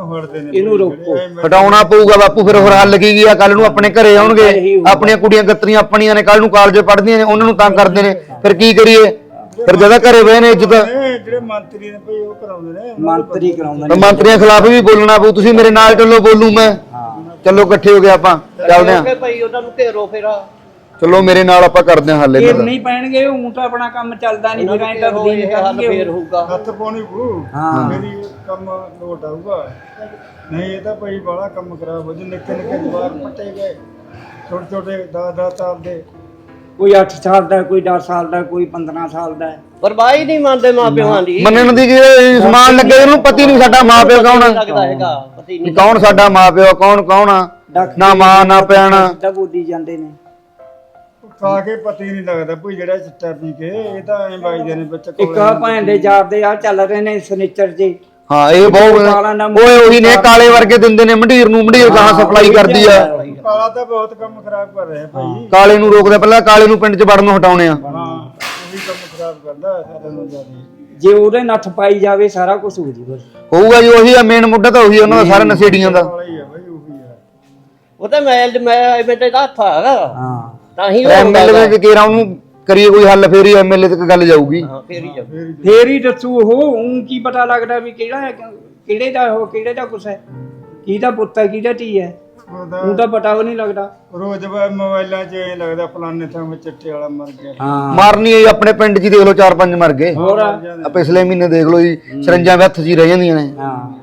ਇਹਨੂੰ ਰੋਕੋ। ਹਟਾਉਣਾ ਪਊਗਾ ਬਾਪੂ ਫਿਰ ਹੋਰ ਹੱਲ ਕੀ ਗਿਆ? ਕੱਲ ਨੂੰ ਆਪਣੇ ਘਰੇ ਆਉਣਗੇ। ਆਪਣੀਆਂ ਕੁੜੀਆਂ ਗੱਤਰੀਆਂ ਆਪਣੀਆਂ ਨੇ ਕੱਲ ਨੂੰ ਕਾਲਜ ਪੜ੍ਹਦੀਆਂ ਨੇ ਉਹਨਾਂ ਨੂੰ ਤੰਗ ਕਰਦੇ ਨੇ। ਫਿਰ ਕੀ ਕਰੀਏ? ਫਿਰ ਜਦੋਂ ਘਰੇ ਬਹਿ ਨੇ ਇੱਜ਼ਤ ਇਹ ਜਿਹੜੇ ਮੰਤਰੀ ਨੇ ਭਈ ਉਹ ਕਰਾਉਂਦੇ ਨੇ। ਮੰਤਰੀ ਕਰਾਉਂਦੇ ਤਾਂ ਨੇ ਮੰਤਰੀਆਂ ਖਿਲਾਫ ਵੀ ਬੋਲਣਾ ਪਊ ਤੁਸੀਂ ਮੇਰੇ ਨਾਲ ਚੱਲੋ ਬੋਲੂ ਮੈਂ। ਚੱਲੋ ਇਕੱਠੇ ਹੋ ਗਏ ਆਪਾਂ ਚੱਲਦੇ ਆਂ ਕਿ ਭਾਈ ਉਹਨਾਂ ਨੂੰ ਘੇਰੋ ਫਿਰ। ਚਲੋ ਮੇਰੇ ਨਾਲ ਆਪਾਂ ਕਰਦੇ ਆਂ ਹੱਲ ਇਹ ਦਾ। ਨਹੀਂ ਪੈਣਗੇ ਉਹ ਤਾਂ ਆਪਣਾ ਕੰਮ ਚੱਲਦਾ ਨਹੀਂ ਫਿਰ ਐਂ ਤਾਂ ਇਹ ਹੱਲ ਫੇਰ। ਹੋਊਗਾ। ਹੱਥ ਪਾਉਣੀ ਪੂ ਹਾਂ। ਮੇਰੀ ਕੰਮ ਲੋਟ ਆਊਗਾ। ਨਹੀਂ ਇਹ ਤਾਂ ਭਈ ਬੜਾ ਕੰਮ ਖਰਾਬ ਹੋ ਜੂ ਨਿੱਕੇ ਨਿੱਕੇ ਜਵਾਕ ਪੱਟੇ ਗਏ। ਛੋਟੇ ਛੋਟੇ 10 10 ਸਾਲ ਦੇ ਕੋਈ 8 ਸਾਲ ਦਾ ਕੋਈ 10 ਸਾਲ ਦਾ ਕੋਈ 15 ਸਾਲ ਦਾ। ਹੈ। ਪਰਵਾਹੀ ਨਹੀਂ ਮੰਨਦੇ ਮਾਪਿਆਂ ਦੀ। ਮੰਨਣ ਦੀ ਕੀ ਇਹ ਸਮਾਨ ਲੱਗੇ ਇਹਨੂੰ ਪਤੀ ਨਹੀਂ ਸਾਡਾ ਮਾਪਿਓ ਕੌਣ ਲੱਗਦਾ ਹੈਗਾ ਪਤੀ ਵੀ ਨਹੀਂ ਕੌਣ ਸਾਡਾ ਮਾਪਿਓ ਕੌਣ ਕੌਣ ਆ? ਨਾ ਮਾਂ ਨਾ ਪਿਆਣਾ ਸਿੱਧਾ ਬੋਲੀ ਜਾਂਦੇ ਨੇ। ਖਾ ਕੇ ਪਤੀ ਨਹੀਂ ਲੱਗਦਾ ਭਈ ਜਿਹੜਾ ਚਿੱਟਾ ਪੀ ਕੇ ਇਹ ਤਾਂ ਐਂ ਵੱਜਦੇ ਨੇ ਵਿੱਚ ਇੱਕ ਆ ਭੈਣ ਦੇ ਯਾਰ ਦੇ ਆ ਚੱਲ ਰਹੇ ਨੇ ਸਨੀਚਰ ਜੀ। ਹਾਂ ਇਹ ਬਹੁਤ ਓਏ ਉਹੀ ਨੇ ਕਾਲੇ ਵਰਗੇ ਦਿੰਦੇ ਨੇ ਮੰਡੀਰ ਨੂੰ ਮੰਡੀਰ ਗਾਂ ਸਪਲਾਈ ਕਰਦੀ ਆ। ਕਾਲਾ ਤਾਂ ਬਹੁਤ ਕੰਮ ਖਰਾਬ ਕਰ ਰਿਹਾ ਭਾਈ। ਕਾਲੇ ਨੂੰ ਰੋਕਦੇ ਪਹਿਲਾਂ ਕਾਲੇ ਨੂੰ ਪਿੰਡ 'ਚ ਵੜਨ ਨੂੰ ਹਟਾਉਣੇ ਆ। ਹਾਂ ਉਹੀ ਕੰਮ ਖਰਾਬ ਕਰਦਾ ਸਾਰਿਆਂ ਨੂੰ ਜ਼ਿਆਦਾ ਜੇ ਉਹਦੇ ਨੱਥ ਪਾਈ ਜਾਵੇ ਸਾਰਾ ਕੁਝ ਹੋ ਜੂਗਾ। ਹੋਊਗਾ ਜੀ ਉਹੀ ਆ ਮੇਨ ਮੁੱਢਾ ਤਾਂ ਉਹੀ ਆ ਉਹਨਾਂ ਦਾ ਸਾਰੇ ਨਸ਼ੇੜੀਆਂ ਦਾ। ਕਾਲਾ ਹੀ ਆ ਭਾਈ ਉਹੀ ਆ। ਉਹ ਤਾਂ ਮੈਲ ਮੈਂ ਐਵੇਂ ਤੇ ਹੱਥ ਹੈਗਾ। ਹਾਂ। ਤਾਂ ਹੀ ਉਹ ਐਮਐਲਏ ਹੁੰਦਾ ਵਿੱਚ ਕੇਰਾ ਉਹਨੂੰ ਕਰੀਏ ਕੋਈ ਹੱਲ ਫੇਰ ਹੀ ਐਮਐਲਏ ਤੱਕ ਗੱਲ ਜਾਊਗੀ। ਫੇਰ ਹੀ ਜਾਊ। ਫੇਰ ਹੀ ਦੱਸੂ ਉਹ ਉਹ ਕੀ ਪਤਾ ਲੱਗਦਾ ਵੀ ਕਿਹੜਾ ਹੈ ਕਿਹੜੇ ਦਾ ਉਹ ਕਿਹੜੇ ਦਾ ਕੁਛ ਹੈ? ਕਿਹਦਾ ਪੁੱਤ ਹੈ ਕਿਹਦਾ ਧੀ ਹੈ? ਉਹਦਾ ਉਹ ਤਾਂ ਪਤਾ ਉਹ ਨਹੀਂ ਲੱਗਦਾ। ਰੋਜ਼ ਬਾਅਦ ਮੋਬਾਈਲਾਂ 'ਚ ਇਹ ਲੱਗਦਾ ਫਲਾਣੇ ਥਾਂ ਵਿੱਚ ਚਿੱਟੇ ਵਾਲਾ ਮਰ ਗਿਆ। ਹਾਂ। ਮਾਰਨੀ ਹੈ ਜੀ, ਆਪਣੇ ਪਿੰਡ 'ਚ ਹੀ ਦੇਖ ਲਓ ਚਾਰ ਪੰਜ ਮਰ ਗਏ। ਹੋਰ? ਆ ਪਿਛਲੇ ਮਹੀਨੇ ਦੇਖ ਲਓ ਜੀ ਸਰੰਜਾਂ ਵਿੱਚ ਹੀ ਰਹਿ ਜਾਂਦੀਆਂ ਨੇ। ਹਾਂ।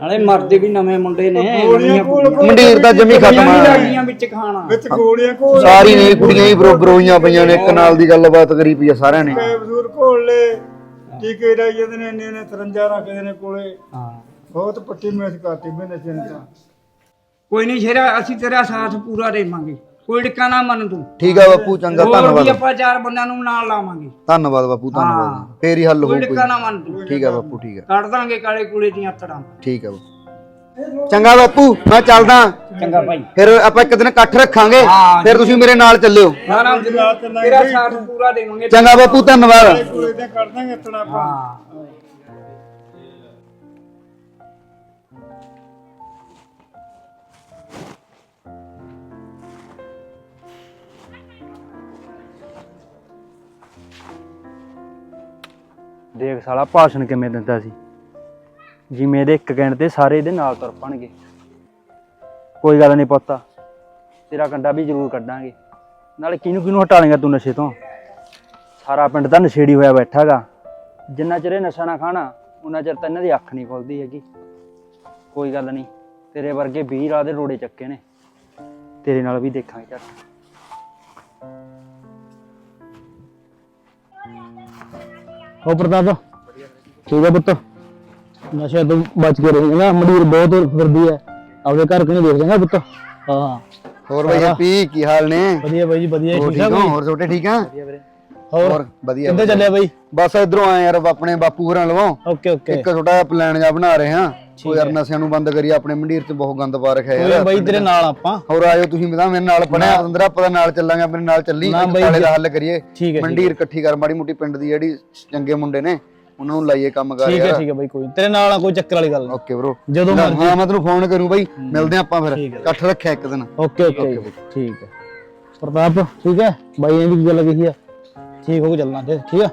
ਨਾਲੇ ਮਰਦੇ ਵੀ ਨਵੇਂ ਮੁੰਡੇ ਨੇ ਗੋਲੀਆਂ ਕੋਲ ਕੋਲ ਮੰਡੀਰ ਦਾ ਜਮੀ ਖਤਮ ਆ। ਲੱਗੀਆਂ ਵਿੱਚ ਖਾਣਾ। ਵਿੱਚ ਗੋਲੀਆਂ ਕੋਲ ਸਾਰੀ ਨੇ ਕੁੜੀਆਂ ਹੀ ਬਰੋਬਰ ਹੋਈਆਂ ਪਈਆਂ ਨੇ ਇੱਕ ਨਾਲ ਦੀ ਗੱਲਬਾਤ ਕਰੀ ਪਈ ਆ ਸਾਰਿਆਂ ਨੇ। ਬਜ਼ੁਰਗ ਕੋਲ ਲੈ ਟੀਕੇ ਲਾਈ ਜਾਂਦੇ ਨੇ ਇੰਨੇ ਨੇ ਤਰੰਜਾ ਰੱਖਦੇ ਨੇ ਕੋਲੇ। ਹਾਂ। ਬਹੁਤ ਪੱਟੀ ਮੇਸ ਕਰਤੀ ਮੈਨੇ ਚਿੰਤਾ। ਕੋਈ ਨਹੀਂ ਸ਼ੇਰਾ ਅਸੀਂ ਤੇਰਾ ਸਾਥ ਪੂਰਾ ਦੇਵਾਂਗੇ। ਕੋਈ ਡਿੱਕਾ ਨਾ ਮੰਨ ਤੂੰ। ਠੀਕ ਆ ਬਾਪੂ ਚੰਗਾ ਹੋਰ ਵੀ ਧੰਨਵਾਦ। ਆਪਾਂ ਚਾਰ ਬੰਦਿਆਂ ਨੂੰ ਨਾਲ ਲਾਵਾਂਗੇ। ਧੰਨਵਾਦ ਬਾਪੂ ਧੰਨਵਾਦ। ਹਾਂ। ਫੇਰ ਹੀ ਹੱਲ ਕੋਈ ਹੋਊ ਡਿੱਕਾ ਕੋਈ ਨਾ ਮੰਨ ਤੂੰ। ਠੀਕ ਆ ਬਾਪੂ ਠੀਕ ਆ। ਕੱਢ ਦਾਂਗੇ ਕਾਲੇ ਕੂੜੇ ਦੀਆਂ ਤੜਾਂ ਠੀਕ ਆ ਬਾਪੂ। ਚੰਗਾ ਬਾਪੂ ਮੈਂ ਚੱਲਦਾ। ਚੰਗਾ ਭਾਈ। ਫਿਰ ਆਪਾਂ ਇੱਕ ਦਿਨ ਇਕੱਠ ਰੱਖਾਂਗੇ। ਹਾਂ। ਫਿਰ ਤੁਸੀਂ ਮੇਰੇ ਨਾਲ ਚੱਲਿਓ। ਨਾ ਨਾ ਤੇਰਾ ਸਾਥ ਪੂਰਾ ਦੇਵਾਂਗੇ। ਚੰਗਾ ਬਾਪੂ ਧੰਨਵਾਦ। ਕੋਲੇ ਤੇ ਕਰ ਦਾਂਗੇ ਆਪਾਂ। ਹਾਂ। ਦੇਖ ਸਾਲਾ ਭਾਸ਼ਣ ਕਿਵੇਂ ਦਿੰਦਾ ਸੀ। ਜਿਵੇਂ ਇਹਦੇ ਇੱਕ ਕਹਿਣ ਤੇ ਸਾਰੇ ਇਹਦੇ ਨਾਲ ਤੁਰ ਪਣਗੇ। ਕੋਈ ਗੱਲ ਨਹੀਂ ਪੁੱਤ, ਤੇਰਾ ਕੰਡਾ ਵੀ ਜ਼ਰੂਰ ਕੱਢਾਂਗੇ। ਨਾਲੇ ਕਿਹਨੂੰ ਕਿਹਨੂੰ ਹਟਾ ਲੇਗਾ ਤੂੰ ਨਸ਼ੇ ਤੋਂ? ਸਾਰਾ ਪਿੰਡ ਤਾਂ ਨਸ਼ੇੜੀ ਹੋਇਆ ਬੈਠਾਗਾ। ਜਿੰਨਾ ਚਿਰ ਇਹ ਨਸ਼ਾ ਨਾ ਖਾਣਾ ਉਹਨਾਂ ਚਿਰ ਤਾਂ ਇਹਨਾਂ ਦੀ ਅੱਖ ਨਹੀਂ ਖੁੱਲਦੀ ਹੈਗੀ। ਕੋਈ ਗੱਲ ਨਹੀਂ, ਤੇਰੇ ਵਰਗੇ 20 ਰਾਹ ਦੇ ਰੋੜੇ ਚੱਕੇ ਨੇ। ਤੇਰੇ ਨਾਲ ਵੀ ਦੇਖਾਂਗੇ ਚੱਲ ਹੋ ਪ੍ਰਤਾਪ? ਠੀਕ ਹੈ ਪੁੱਤ। ਨਸ਼ੇ ਤੋਂ ਬਚ ਕੇ ਰਹੀ ਨਾ ਮੰਡੀਰ ਬਹੁਤ ਫਿਰਦੀ ਹੈ। ਆਪਦੇ ਘਰ ਕਿਨੇ ਦੇਖ ਜਾਗਾ ਪੁੱਤ? ਹਾਂ। ਹੋਰ ਬਾਈ ਹੈਪੀ ਕੀ ਹਾਲ ਨੇ? ਵਧੀਆ ਬਾਈ ਜੀ ਵਧੀਆ। ਹੋਰ ਠੀਕ ਠੀਕ ਹੋਰ ਛੋਟੇ ਠੀਕ ਆ? ਹੋਰ ਹੋਰ? ਵਧੀਆ ਵਧੀਆ। ਚੱਲਿਆ ਬਾਈ? ਬਸ ਇਧਰੋਂ ਆਏ ਯਾਰ ਆਪਣੇ ਬਾਪੂ ਹੋਰਾਂ ਲਵੋਂ ਓਕੇ ਓਕੇ। ਇੱਕ ਛੋਟਾ ਜਿਹਾ ਪਲਾਨ ਜਿਹਾ ਬਣਾ ਰਹੇ ਹਾਂ। ਉਹ ਯਾਰ ਨਸ਼ਿਆਂ ਨੂੰ ਬੰਦ ਕਰੀਏ ਆਪਣੇ ਮੰਡੀਰ 'ਚ ਬਹੁਤ ਗੰਦ ਪਾ ਰੱਖਿਆ ਯਾਰ ਬਾਈ ਤੇਰੇ ਨਾਲ ਆਪਾਂ। ਹੋਰ ਆਇਓ ਤੁਸੀਂ ਬਤਾ ਮੇਰੇ ਨਾਲ ਪੜਿਆ ਅੰਦਰ ਆਪਾਂ ਨਾਲ ਚੱਲਾਂਗੇ ਆਪਣੇ ਨਾਲ ਚੱਲੀ ਕਾਲੇ ਦਾ ਜੀ। ਹੱਲ ਕਰੀਏ। ਮੰਡੀਰ ਇਕੱਠੀ ਕਰ ਮਾੜੀ ਮੋਟੀ ਪਿੰਡ ਦੀ ਜਿਹੜੀ ਚੰਗੇ ਮੁੰਡੇ ਨੇ ਉਹਨਾਂ ਨੂੰ ਲਾਈਏ ਕੰਮ ਕਰ ਠੀਕ ਹੈ ਠੀਕ ਹੈ ਬਾਈ ਕੋਈ। ਤੇਰੇ ਨਾਲ ਕੋਈ ਚੱਕਰ ਵਾਲੀ ਗੱਲ ਨਹੀਂ ਓਕੇ ਬ్రో ਜਦੋਂ ਮਰਜ਼ੀ। ਹਾਂ ਮੈਂ ਤੈਨੂੰ ਫੋਨ ਕਰੂੰ ਬਾਈ ਮਿਲਦੇ ਆਪਾਂ ਫਿਰ। ਇਕੱਠ ਰੱਖਿਆ ਇੱਕ ਦਿਨ। Okay okay. ਠੀਕ ਹੈ। ਪ੍ਰਤਾਪ ਠੀਕ ਹੈ? ਬਾਈ ਨੇ ਵੀ ਗੱਲ ਕਹੀ ਆ? ਠੀਕ ਹੋ ਕੇ ਚੱਲਣਾ ਤੇ ਠੀਕ ਆ?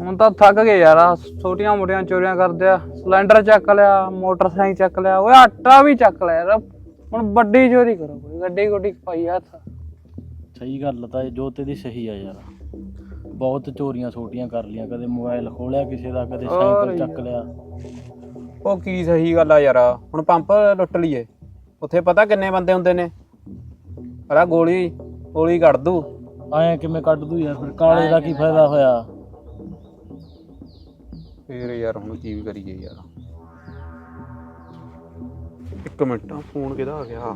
ਹੁਣ ਤਾਂ ਥੱਕ ਗਏ ਯਾਰ ਆਹ ਛੋਟੀਆਂ ਮੋਟੀਆਂ ਚੋਰੀਆਂ ਕਰਦੇ ਆ। ਸਿਲੰਡਰ ਚੱਕ ਲਿਆ ਮੋਟਰਸਾਈਕਲ ਚੱਕ ਲਿਆ ਓਏ ਆਟਾ ਵੀ ਚੱਕ ਲਿਆ ਯਾਰ। ਹੁਣ ਵੱਡੀ ਚੋਰੀ ਕਰੋ ਕੋਈ ਗੱਡੀ ਗੋਡੀ ਪਾਈ ਹੱਥ। ਸਹੀ ਗੱਲ ਤਾਂ ਜੋ ਤੇਰੀ ਸਹੀ ਆ ਯਾਰ। ਬਹੁਤ ਚੋਰੀਆਂ ਛੋਟੀਆਂ ਕਰ ਲੀਆਂ ਕਦੇ ਮੋਬਾਈਲ ਖੋਲਿਆ ਕਿਸੇ ਦਾ ਕਦੇ ਸਾਈਕਲ ਚੱਕ ਲਿਆ। ਉਹ ਕੀ ਸਹੀ ਗੱਲ ਆ ਯਾਰ ਹੁਣ ਪੰਪ ਲੁੱਟ ਲਈਏ। ਉੱਥੇ ਪਤਾ ਕਿੰਨੇ ਬੰਦੇ ਹੁੰਦੇ ਨੇ? ਅਰਾ ਗੋਲੀ ਗੋਲੀ ਕੱਢ ਦੂ ਐਂ ਕਿਵੇਂ ਕੱਢ ਦੂ ਯਾਰ ਫਿਰ? ਕਾਲੇ ਦਾ ਕੀ ਫਾਇਦਾ ਹੋਇਆ? ਫੇਰ ਯਾਰ ਹੁਣ ਕੀ ਵੀ ਕਰੀਏ ਯਾਰ। ਇੱਕ ਮਿੰਟ। ਫੋਨ ਕਿਹਦਾ ਆ ਗਿਆ?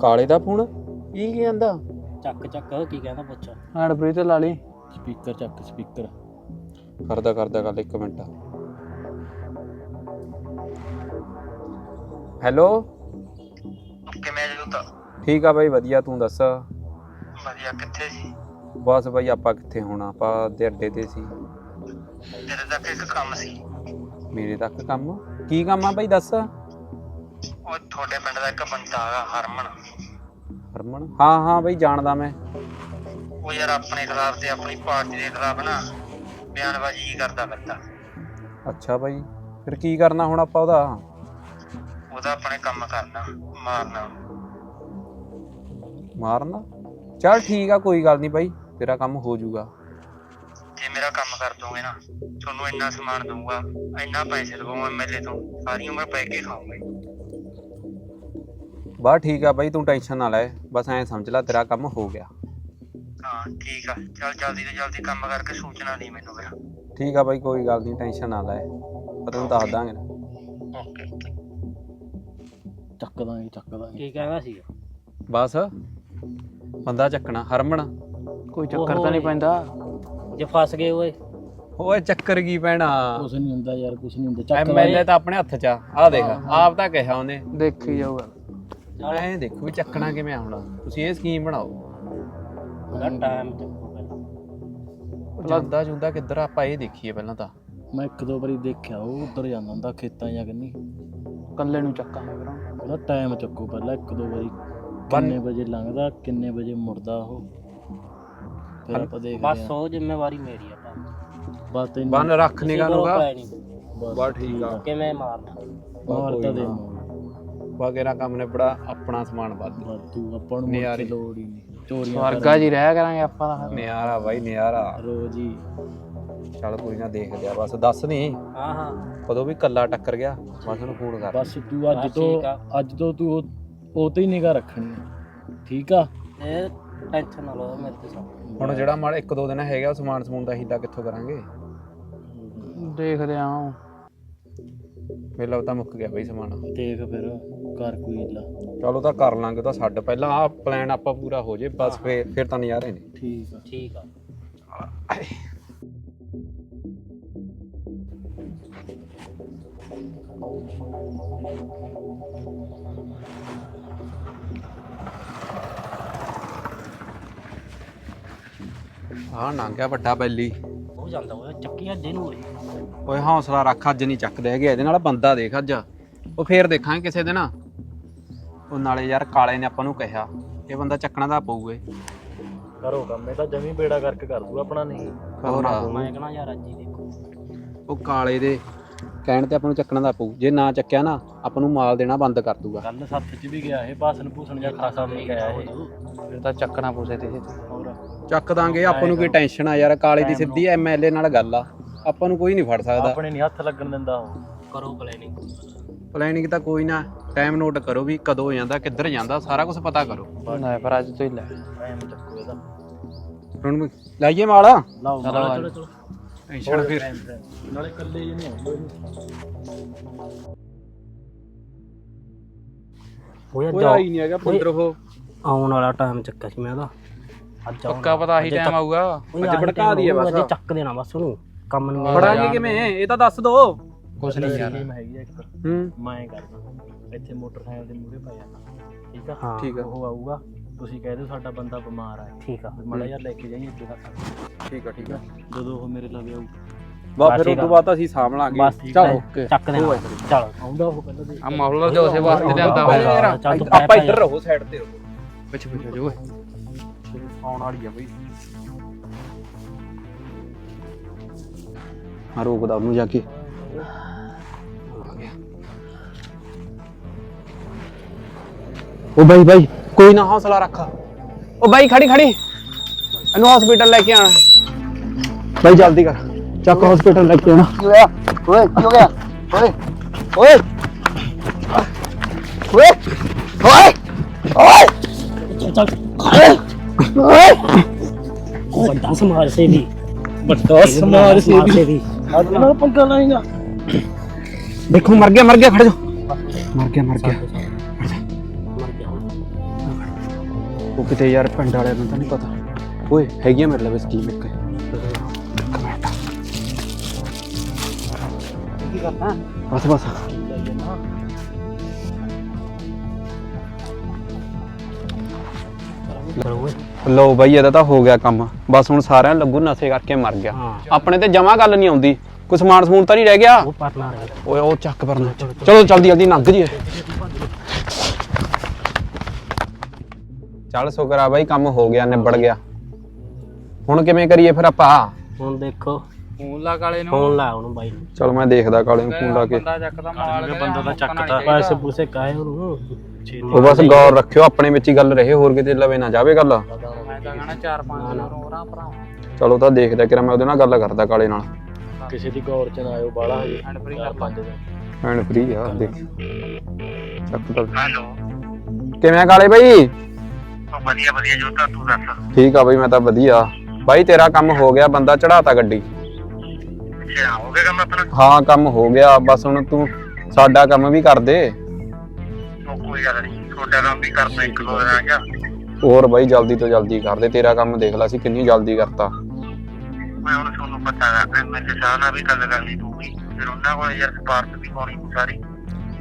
ਕਾਲੇ ਦਾ ਫੋਨ? ਕੀ ਕਹਿੰਦਾ? ਚੱਕ ਚੱਕ ਕੀ ਕਹਿੰਦਾ ਪੁੱਛ। ਹੈਂਡ ਫ੍ਰੀ ਤੇ ਲਾ ਲਈ। ਸਪੀਕਰ ਚੱਕ ਸਪੀਕਰ। ਕਰਦਾ ਕਰਦਾ ਗੱਲ ਇੱਕ ਮਿੰਟ। ਹੈਲੋ? ਕਿਵੇਂ ਜੀ ਤਾਂ। ਠੀਕ ਆ ਬਾਈ ਵਧੀਆ ਤੂੰ ਦੱਸ? ਵਧੀਆ ਕਿੱਥੇ ਸੀ? ਬਸ ਬਾਈ ਆਪਾਂ ਕਿੱਥੇ ਹੋਣਾ? ਆਪਾਂ ਤੇ ਅੱਡੇ ਤੇ ਸੀ। ਤੇਰੇ ਤੱਕ ਇੱਕ ਕੰਮ ਸੀ। ਮੇਰੇ ਤੱਕ ਕੰਮ? ਕੀ ਕੰਮ ਆ ਬਾਈ ਦੱਸ? ਉਹ ਤੁਹਾਡੇ ਪਿੰਡ ਦਾ ਇੱਕ ਬੰਦਾ ਹੈਗਾ ਹਰਮਨ। ਹਰਮਨ? ਹਾਂ ਹਾਂ ਬਾਈ ਜਾਣਦਾ ਮੈਂ। ਉਹ ਯਾਰ ਆਪਣੇ ਖਿਲਾਫ ਤੇ ਆਪਣੀ ਪਾਰਟੀ ਦੇ ਖਿਲਾਫ ਨਾ ਬਿਆਨਬਾਜ਼ੀ ਕਰਦਾ ਫਿਰਦਾ। ਅੱਛਾ ਬਾਈ ਫਿਰ ਕੀ ਕਰਨਾ ਹੁਣ ਆਪਾਂ ਉਹਦਾ? ਉਹਦਾ ਆਪਣੇ ਕੰਮ ਕਰਨਾ ਮਾਰਨਾ। ਮਾਰਨਾ। ਚੱਲ ਠੀਕ ਆ ਕੋਈ ਗੱਲ ਨਹੀਂ ਬਾਈ ਤੇਰਾ ਕੰਮ ਹੋ ਜਾਊਗਾ। ਜੇ ਮੇਰਾ ਕੰਮ ਕਰ ਦੋਗੇ ਨਾ ਤੁਹਾਨੂੰ ਇੰਨਾ ਸਮਾਨ ਦਊਗਾ ਇੰਨਾ ਪੈਸੇ ਦਵਾਉਂਗਾ ਐਮਐਲਏ ਤੋਂ ਸਾਰੀ ਉਮਰ ਪੈ ਕੇ ਖਾਊਂਗਾ ਬਸ ਠੀਕ ਆ ਬਾਈ ਤੂੰ ਟੈਨਸ਼ਨ ਨਾ ਲੈ ਬਸ ਐਂ ਸਮਝ ਲੈ ਤੇਰਾ ਕੰਮ ਹੋ ਗਿਆ। ਹਾਂ ਠੀਕ ਆ ਚੱਲ ਜਲਦੀ ਤੋਂ ਜਲਦੀ ਕੰਮ ਕਰਕੇ ਸੂਚਨਾ ਦੇ ਮੈਨੂੰ ਫਿਰ। ਠੀਕ ਆ ਬਾਈ ਕੋਈ ਗੱਲ ਨਹੀਂ ਟੈਨਸ਼ਨ ਨਾ ਲੈ ਆਪਾਂ ਤੈਨੂੰ ਦੱਸ ਦਾਂਗੇ ਓਕੇ ਚੱਕ ਦਾਂਗੇ ਚੱਕ ਦਾਂਗੇ। ਕੀ ਕਹਿੰਦਾ ਸੀ ਬਸ। ਬੰਦਾ ਚੱਕਣਾ ਹਰਮਨ। ਕੋਈ ਚੱਕਰ ਤਾਂ ਨਹੀਂ ਪੈਂਦਾ। ਜੇ ਫਸ ਗਏ ਓਏ। ਓਏ ਚੱਕਰ ਕੀ ਪੈਣਾ? ਕੁਛ ਨਹੀਂ ਹੁੰਦਾ ਯਾਰ ਕੁਛ ਨਹੀਂ ਹੁੰਦਾ। ਚੱਕ ਐਮਐਲਏ ਤਾਂ ਆਪਣੇ ਹੱਥ 'ਚ ਆ। ਆਹ ਦੇਖ ਆਪ ਤਾਂ ਕਿਹਾ ਉਹਨੇ। ਦੇਖੀ ਜਾਊਗਾ। ਐਂ ਦੇਖੋ ਵੀ ਚੱਕਣਾ ਕਿਵੇਂ ਆ ਹੁਣ ਤੁਸੀਂ ਇਹ ਸਕੀਮ ਬਣਾਓ। ਉਹਦਾ ਟਾਈਮ ਜਾਂਦਾ ਜੁੰਦਾ ਕਿੱਧਰ ਆ? ਆਪਾਂ ਇਹ ਦੇਖੀਏ ਪਹਿਲਾਂ ਤਾਂ। ਮੈਂ ਇੱਕ ਦੋ ਵਾਰੀ ਦੇਖਿਆ ਉਹ ਉੱਧਰ ਜਾਂਦਾ ਹੁੰਦਾ ਖੇਤਾਂ ਜਾਂ ਕੰਨੀ। ਕੱਲੇ ਨੂੰ ਚੱਕਾਂਗੇ ਵੀਰਾਂ ਉਹਦਾ ਟਾਈਮ ਚੱਕੋ ਪਹਿਲਾਂ ਇੱਕ ਦੋ ਵਾਰੀ। ਕਿੰਨੇ ਵਜੇ ਲੰਘਦਾ ਕਿੰਨੇ ਵਜੇ ਮੁੜਦਾ ਉਹ? ਫਿਰ ਆਪਾਂ ਦੇਖਦੇ ਬਸ ਉਹ ਜ਼ਿੰਮੇਵਾਰੀ ਮੇਰੀ ਆ। ਬਸ। ਤੈਨੂੰ ਬੰਨ ਰੱਖ ਨਿਗਾ ਨੂਗਾ। ਬਸ ਠੀਕ ਆ। ਕਿਵੇਂ ਮਾਰਨਾ ਮਾਰਦਾ। ਦੇ ਵਗੈਰਾ ਕੰਮ ਨੇ। ਬੜਾ ਆਪਣਾ ਸਮਾਨ ਵੱਧ। ਤੂੰ ਆਪਾਂ ਨੂੰ ਮੁੜ। ਕੇ ਲੋੜ ਹੀ ਨਹੀਂ। ਚੋਰੀਆਂ ਸਵਰਗਾ ਜੀ ਰਹਿ ਕਰਾਂਗੇ ਆਪਾਂ ਤਾਂ। ਨਿਆਰਾ ਬਾਈ ਨਿਆਰਾ। ਰੋਜ਼ ਹੀ। ਚੱਲ ਕੋਈ ਨਾ ਦੇਖਦੇ ਆ। ਬਸ ਦੱਸ ਨਹੀਂ ਹਾਂ ਹਾਂ। ਕਦੋਂ ਵੀ ਕੱਲਾ ਟੱਕਰ ਗਿਆ ਬਸ ਉਹਨੂੰ ਫੋਨ ਕਰ। ਬਸ ਤੂੰ ਅੱਜ ਤੋਂ ਠੀਕ ਆ। ਅੱਜ ਤੋਂ ਤੂੰ ਉਹ ਤੇ ਹੀ ਨਿਗਾ ਰੱਖਣੀ ਆ। ਠੀਕ ਆ? ਇਹ ਟੈਨਸ਼ਨ ਨਾ ਲਓ ਮੇਰੇ ਤੇ ਸਭ ਹੁਣ ਜਿਹੜਾ ਮਾੜਾ ਇੱਕ ਦੋ ਦਿਨ ਹੈਗਾ ਉਹ ਸਮਾਨ ਸਮੂਨ ਦਾ ਹੀਲਾ ਕਿੱਥੋਂ ਕਰਾਂਗੇ? ਦੇਖਦੇ ਆ। ਮੇਲਾ ਤਾਂ ਮੁੱਕ ਗਿਆ ਬਈ ਸਮਾਨ। ਦੇਖ ਫਿਰ ਕਰ ਕੋਈ ਲਾ। ਚਲੋ ਤਾਂ ਕਰ ਲਾਂਗੇ ਉਹ ਤਾਂ ਛੱਡ। ਪਹਿਲਾਂ ਆਹ ਪਲਾਨ ਆਪਾਂ ਪੂਰਾ ਹੋ ਜੇ ਬਸ ਫੇਰ ਫਿਰ ਤਾਂ ਨਜ਼ਾਰੇ ਨੇ। ਠੀਕ ਆ। ਠੀਕ ਆ। ਆਹ ਨੰਗਿਆ ਵੱਡਾ ਬੈਲੀ। ਹੋ ਜਾਂਦਾ ਉਹ ਚੱਕੀ ਅੱਜ ਇਹਨੂੰ ਓਏ। ਓਏ ਹੌਸਲਾ ਰੱਖ ਅੱਜ ਨਹੀਂ ਚੱਕਦੇ ਹੈਗੇ ਇਹਦੇ ਨਾਲ ਬੰਦਾ ਦੇਖ ਅੱਜ। ਉਹ ਫੇਰ ਦੇਖਾਂਗੇ ਕਿਸੇ ਦਿਨ। ਉਹ ਨਾਲੇ ਯਾਰ ਕਾਲੇ ਨੇ ਆਪਾਂ ਨੂੰ ਕਿਹਾ ਇਹ ਬੰਦਾ ਚੱਕਣਾ ਦਾ ਪਊਏ ਕਰੋ ਕੰਮ ਇਹ ਤਾਂ ਜਮੀ ਬੇੜਾ ਕਰਕੇ ਕਰ ਦੂ ਆਪਣਾ ਨਹੀਂ। ਹੋਰ। ਮੈਂ ਕਹਣਾ ਯਾਰ ਅੱਜ ਹੀ ਦੇਖੋ। ਉਹ ਕਾਲੇ ਦੇ ਕਹਿਣ ਤੇ ਆਪਾਂ ਨੂੰ ਚੱਕਣਾ ਦਾ ਪਊ। ਜੇ ਨਾ ਚੱਕਿਆ ਨਾ ਆਪਾਂ ਨੂੰ ਮਾਲ ਦੇਣਾ ਬੰਦ ਕਰ ਦੂਗਾ। ਕੱਲ ਸੱਤ ਚ ਵੀ ਗਿਆ ਇਹ ਭਾਸਨ ਭੂਸਣ ਜਾਂ ਖਾਸਾ ਦੇ ਗਿਆ ਇਹ। ਫਿਰ ਤਾਂ ਚੱਕਣਾ ਪੂਸੇ ਤੇ ਚੱਕ ਦਾਂਗੇ ਆਪਾਂ ਨੂੰ ਕੀ ਟੈਨਸ਼ਨ ਆ ਯਾਰ ਕਾਲੇ ਦੀ ਸਿੱਧੀ ਐਮਐਲਏ ਨਾਲ ਗੱਲ ਆ। ਆਪਾਂ ਨੂੰ ਕੋਈ ਨਹੀਂ ਫੜ ਸਕਦਾ। ਆਪਣੇ ਨਹੀਂ ਹੱਥ ਲੱਗਣ ਦਿੰਦਾ ਉਹ। ਕਰੋ ਪਲੈਨਿੰਗ ਪਲੈਨਿੰਗ ਤਾਂ ਕੋਈ ਨਾ ਟਾਈਮ ਨੋਟ ਕਰੋ ਵੀ ਕਦੋਂ ਜਾਂਦਾ ਕਿੱਧਰ ਜਾਂਦਾ ਸਾਰਾ ਕੁਝ ਪਤਾ ਕਰੋ। ਨਾ ਪਰ ਅੱਜ ਤੋਂ ਹੀ ਲੈ। ਟਾਈਮ ਚੱਕੋ ਇਹਦਾ। ਹੁਣ ਲਾਈਏ ਮਾਲ? ਲਾਓ ਚਲੋ ਚਲੋ ਚਲੋ। ਟੈਨਸ਼ਨ ਫਿਰ। ਨਾਲੇ ਕੱਲੇ ਜਿਹੇ ਨਹੀਂ ਆਉਂਦੇ ਉਹ ਕੋਈ ਆਈ ਨਹੀਂ ਹੈਗਾ ਪੁੰਦਰ ਉਹ ਆਉਣ ਵਾਲਾ ਟਾਈਮ ਚੱਕਿਆ ਸੀ ਮੈਂ ਉਹਦਾ। ਅੱਜ ਪੱਕਾ ਪਤਾ ਆਹੀ ਟਾਈਮ ਆਊਗਾ। ਅੱਜ ਭੜਕਾ ਦਈਏ ਬਸ। ਅੱਜ ਚੱਕ ਦੇਣਾ ਬਸ ਉਹਨੂੰ ਕੰਮ ਨੂੰ। ਫੜਾਂਗੇ ਕਿਵੇਂ? ਇਹ ਤਾਂ ਦੱਸ ਦੋ। ਕੁਛ ਨਹੀਂ ਯਾਰ। ਹੈਗੀ ਇੱਕ। ਹੂੰ। ਮੈਂ ਕਰਦਾ ਇੱਥੇ ਮੋਟਰਸਾਈਕਲ ਦੇ ਮੂਹਰੇ ਪੈ ਜਾਣਾ ਠੀਕ ਆ? ਹਾਂ। ਠੀਕ ਆ। ਉਹ ਆਊਗਾ। ਤੁਸੀਂ ਕਹਿ ਦਿਓ ਸਾਡਾ ਬੰਦਾ ਬਿਮਾਰ ਆ। ਠੀਕ ਆ। ਮਾੜਾ ਯਾਰ ਲੈ ਕੇ ਜਾਈਏ ਅੱਗੇ ਦਾ ਠੀਕ ਆ ਠੀਕ ਆ। ਜਦੋਂ ਉਹ ਮੇਰੇ ਲਵੇ ਆਊ। ਬਸ ਫਿਰ ਆ। ਬਾਅਦ ਅਸੀਂ ਸਾਂਭ ਲਾਂਗੇ। ਬਸ ਚਲੋ। ਚੱਕ ਦੇਣਾ। ਚਲੋ। ਆਉਂਦਾ ਉਹ ਪਹਿਲਾਂ ਦੇ। ਆ ਮਾਹੌਲ ਦੇ ਉਸੇ ਵਾਸਤੇ ਲਿਆਂਦਾ ਹੋਇਆ। ਹੋਇਆ ਚੱਲ ਤੂੰ ਆਪਾਂ ਪੈ ਇੱਧਰ। ਰਹੋ ਸਾਈਡ ਤੇ ਰਹੋ। ਪਿੱਛੇ ਪਿੱਛੇ ਜੋ। ਆਉਣ ਵਾਲੀ ਆ ਬਈ। ਹਾਂ ਰੋਕਦਾ ਉਹਨੂੰ ਜਾ ਕੇ। ਉਹ ਬਾਈ ਬਾਈ ਕੋਈ ਨਾ ਹੌਸਲਾ ਰੱਖ। ਉਹ ਬਾਈ ਖੜੀ ਖੜੀ। ਇਹਨੂੰ ਹਸਪੀਟਲ ਲੈ ਕੇ ਆਣਾ ਬਾਈ ਜਲਦੀ ਕਰ। ਚੱਕ ਹਸਪੀਟਲ ਲੈ ਕੇ ਆਣਾ ਕੀ ਹੋਇਆ ਓਏ ਕੀ ਹੋ ਗਿਆ? ਓਏ ਓਏ। ਓਏ ਓਏ। ਓਏ ਵੱਡਾ ਸਮਾਜ ਸੇਵੀ ਵੱਡਾ ਸਮਾਜ ਸੇਵੀ ਸੇਵੀ ਅੱਜ ਨਾਲ ਪੰਗਾ ਲਾਏਗਾ ਦੇਖੋ ਮਰ ਗਿਆ ਮਰ ਗਿਆ ਖੜ ਜਾ ਮਰ ਗਿਆ ਮਰ ਗਿਆ ਮਰ ਗਿਆ ਉਹ ਕਿਤੇ ਯਾਰ ਪਿੰਡ ਵਾਲਿਆਂ ਨੂੰ ਤਾਂ ਨਹੀਂ ਪਤਾ ਓਏ ਹੈਗੀ ਆ ਮੇਰੇ ਲਈ ਸਕੀਮ ਇੱਕ ਕੀ ਕਰਨਾ ਬਸ ਬਸ ਚਲੋ ਓਏ ਲਓ ਬਾਈ ਇਹਦਾ ਤਾਂ ਹੋ ਗਿਆ ਕੰਮ। ਬਸ ਹੁਣ ਸਾਰਿਆਂ ਨੂੰ ਲੱਗੂ ਨਸ਼ੇ ਕਰਕੇ ਮਰ ਗਿਆ। ਆਪਣੇ ਤੇ ਜਮਾ ਗੱਲ ਨਹੀਂ ਆਉਂਦੀ। ਕੋਈ ਸਮਾਨ ਸਮੂਨ ਤਾਂ ਨਹੀਂ ਰਹਿ ਗਿਆ? ਉਹ ਪਰਨਾ ਰਹਿ ਗਿਆ। ਓਏ ਉਹ ਚੱਕ ਪਰਨਾ। ਚਲੋ ਜਲਦੀ ਜਲਦੀ ਨੰਗ ਜੀ। ਚੱਲ ਸ਼ੁਕਰ ਆ ਬਾਈ ਕੰਮ ਹੋ ਗਿਆ ਨਿਬੜ ਗਿਆ। ਹੁਣ ਕਿਵੇਂ ਕਰੀਏ ਫਿਰ ਆਪਾਂ? ਹੁਣ ਦੇਖੋ। ਫੋਨ ਲਾ ਕਾਲੇ ਨੂੰ। ਫੋਨ ਲਾ ਉਹਨੂੰ ਬਾਈ ਚਲ ਮੈਂ ਦੇਖਦਾ ਕਾਲੇ ਨੂੰ ਫੋਨ ਲਾ ਕੇ। ਬੰਦਾ ਚੱਕਦਾ ਮਾਲ ਬੰਦਾ ਤਾਂ ਚੱਕਦਾ। ਪੈਸੇ ਪੂਸੇ ਕਾਏ ਉਹਨੂੰ? ਉਹ ਬਸ ਗੌਰ ਰੱਖਿਓ ਆਪਣੇ ਵਿੱਚ ਹੀ ਗੱਲ ਰਹੇ ਹੋਰ ਕਿਤੇ ਲਵੇ ਨਾ ਜਾਵੇ ਗੱਲ। ਤਾਂ ਚਾਰ ਪੰਜ ਚਲੋ ਤਾਂ ਦੇਖਦਾ ਕਿ ਮੈਂ ਉਹਦੇ ਨਾਲ ਗੱਲ ਕਰਦਾ ਕਾਲੇ ਨਾਲ। ਕਿਸੇ ਦੀ ਗੌਰ ਚ ਨਾ ਆਇਓ ਬਾਲਾ ਹਜੇ ਹੈਂਡ ਫ੍ਰੀ ਚਾਰ ਕਰ ਪੰਜ ਦਿਨ ਐਨ ਫ੍ਰੀ ਆ ਦੇਖ। ਚੱਕ ਤਾਂ। ਹੈਲੋ। ਕਿਵੇਂ ਆ ਕਾਲੇ ਬਾਈ? ਵਧੀਆ ਵਧੀਆ ਜੋਤਾ ਤੂੰ ਦੱਸ। ਠੀਕ ਆ ਬਾਈ ਮੈਂ ਤਾਂ ਵਧੀਆ। ਬਾਈ ਤੇਰਾ ਕੰਮ ਹੋ ਗਿਆ ਬੰਦਾ ਚੜਾਤਾ ਗੱਡੀ। ਅੱਛਾ ਹੋ ਗਿਆ ਕੰਮ ਆਪਣਾ? ਹਾਂ ਕੰਮ ਹੋ ਗਿਆ। ਬਸ ਹੁਣ ਤੂੰ ਸਾਡਾ ਕੰਮ ਵੀ ਕਰ ਦੇ। ਉਹ ਕੋਈ ਗੱਲ ਨਹੀਂ ਤੁਹਾਡਾ ਕੰਮ ਵੀ ਕਰਨਾ ਇੱਕ ਦੋ ਦਿਨ ਆ ਗਿਆ। ਹੋਰ ਬਾਈ ਜਲਦੀ ਤੋਂ ਜਲਦੀ ਕਰ ਦੇ ਤੇਰਾ ਕੰਮ ਦੇਖ ਲੈ ਸੀ ਕਿੰਨੀ ਜਲਦੀ ਕਰਤਾ। ਮੈਂ ਹੁਣ ਤੁਹਾਨੂੰ ਪਤਾ ਹੈ ਐਮਐਲਏ ਸਾਹਿਬ ਨਾਲ ਵੀ ਗੱਲ ਕਰਨੀ ਪਊਗੀ ਫਿਰ ਉਹਨਾਂ ਕੋਲ ਯਾਰ ਸਪਾਰਕ ਵੀ ਪਾਉਣੀ ਪਊ ਸਾਰੀ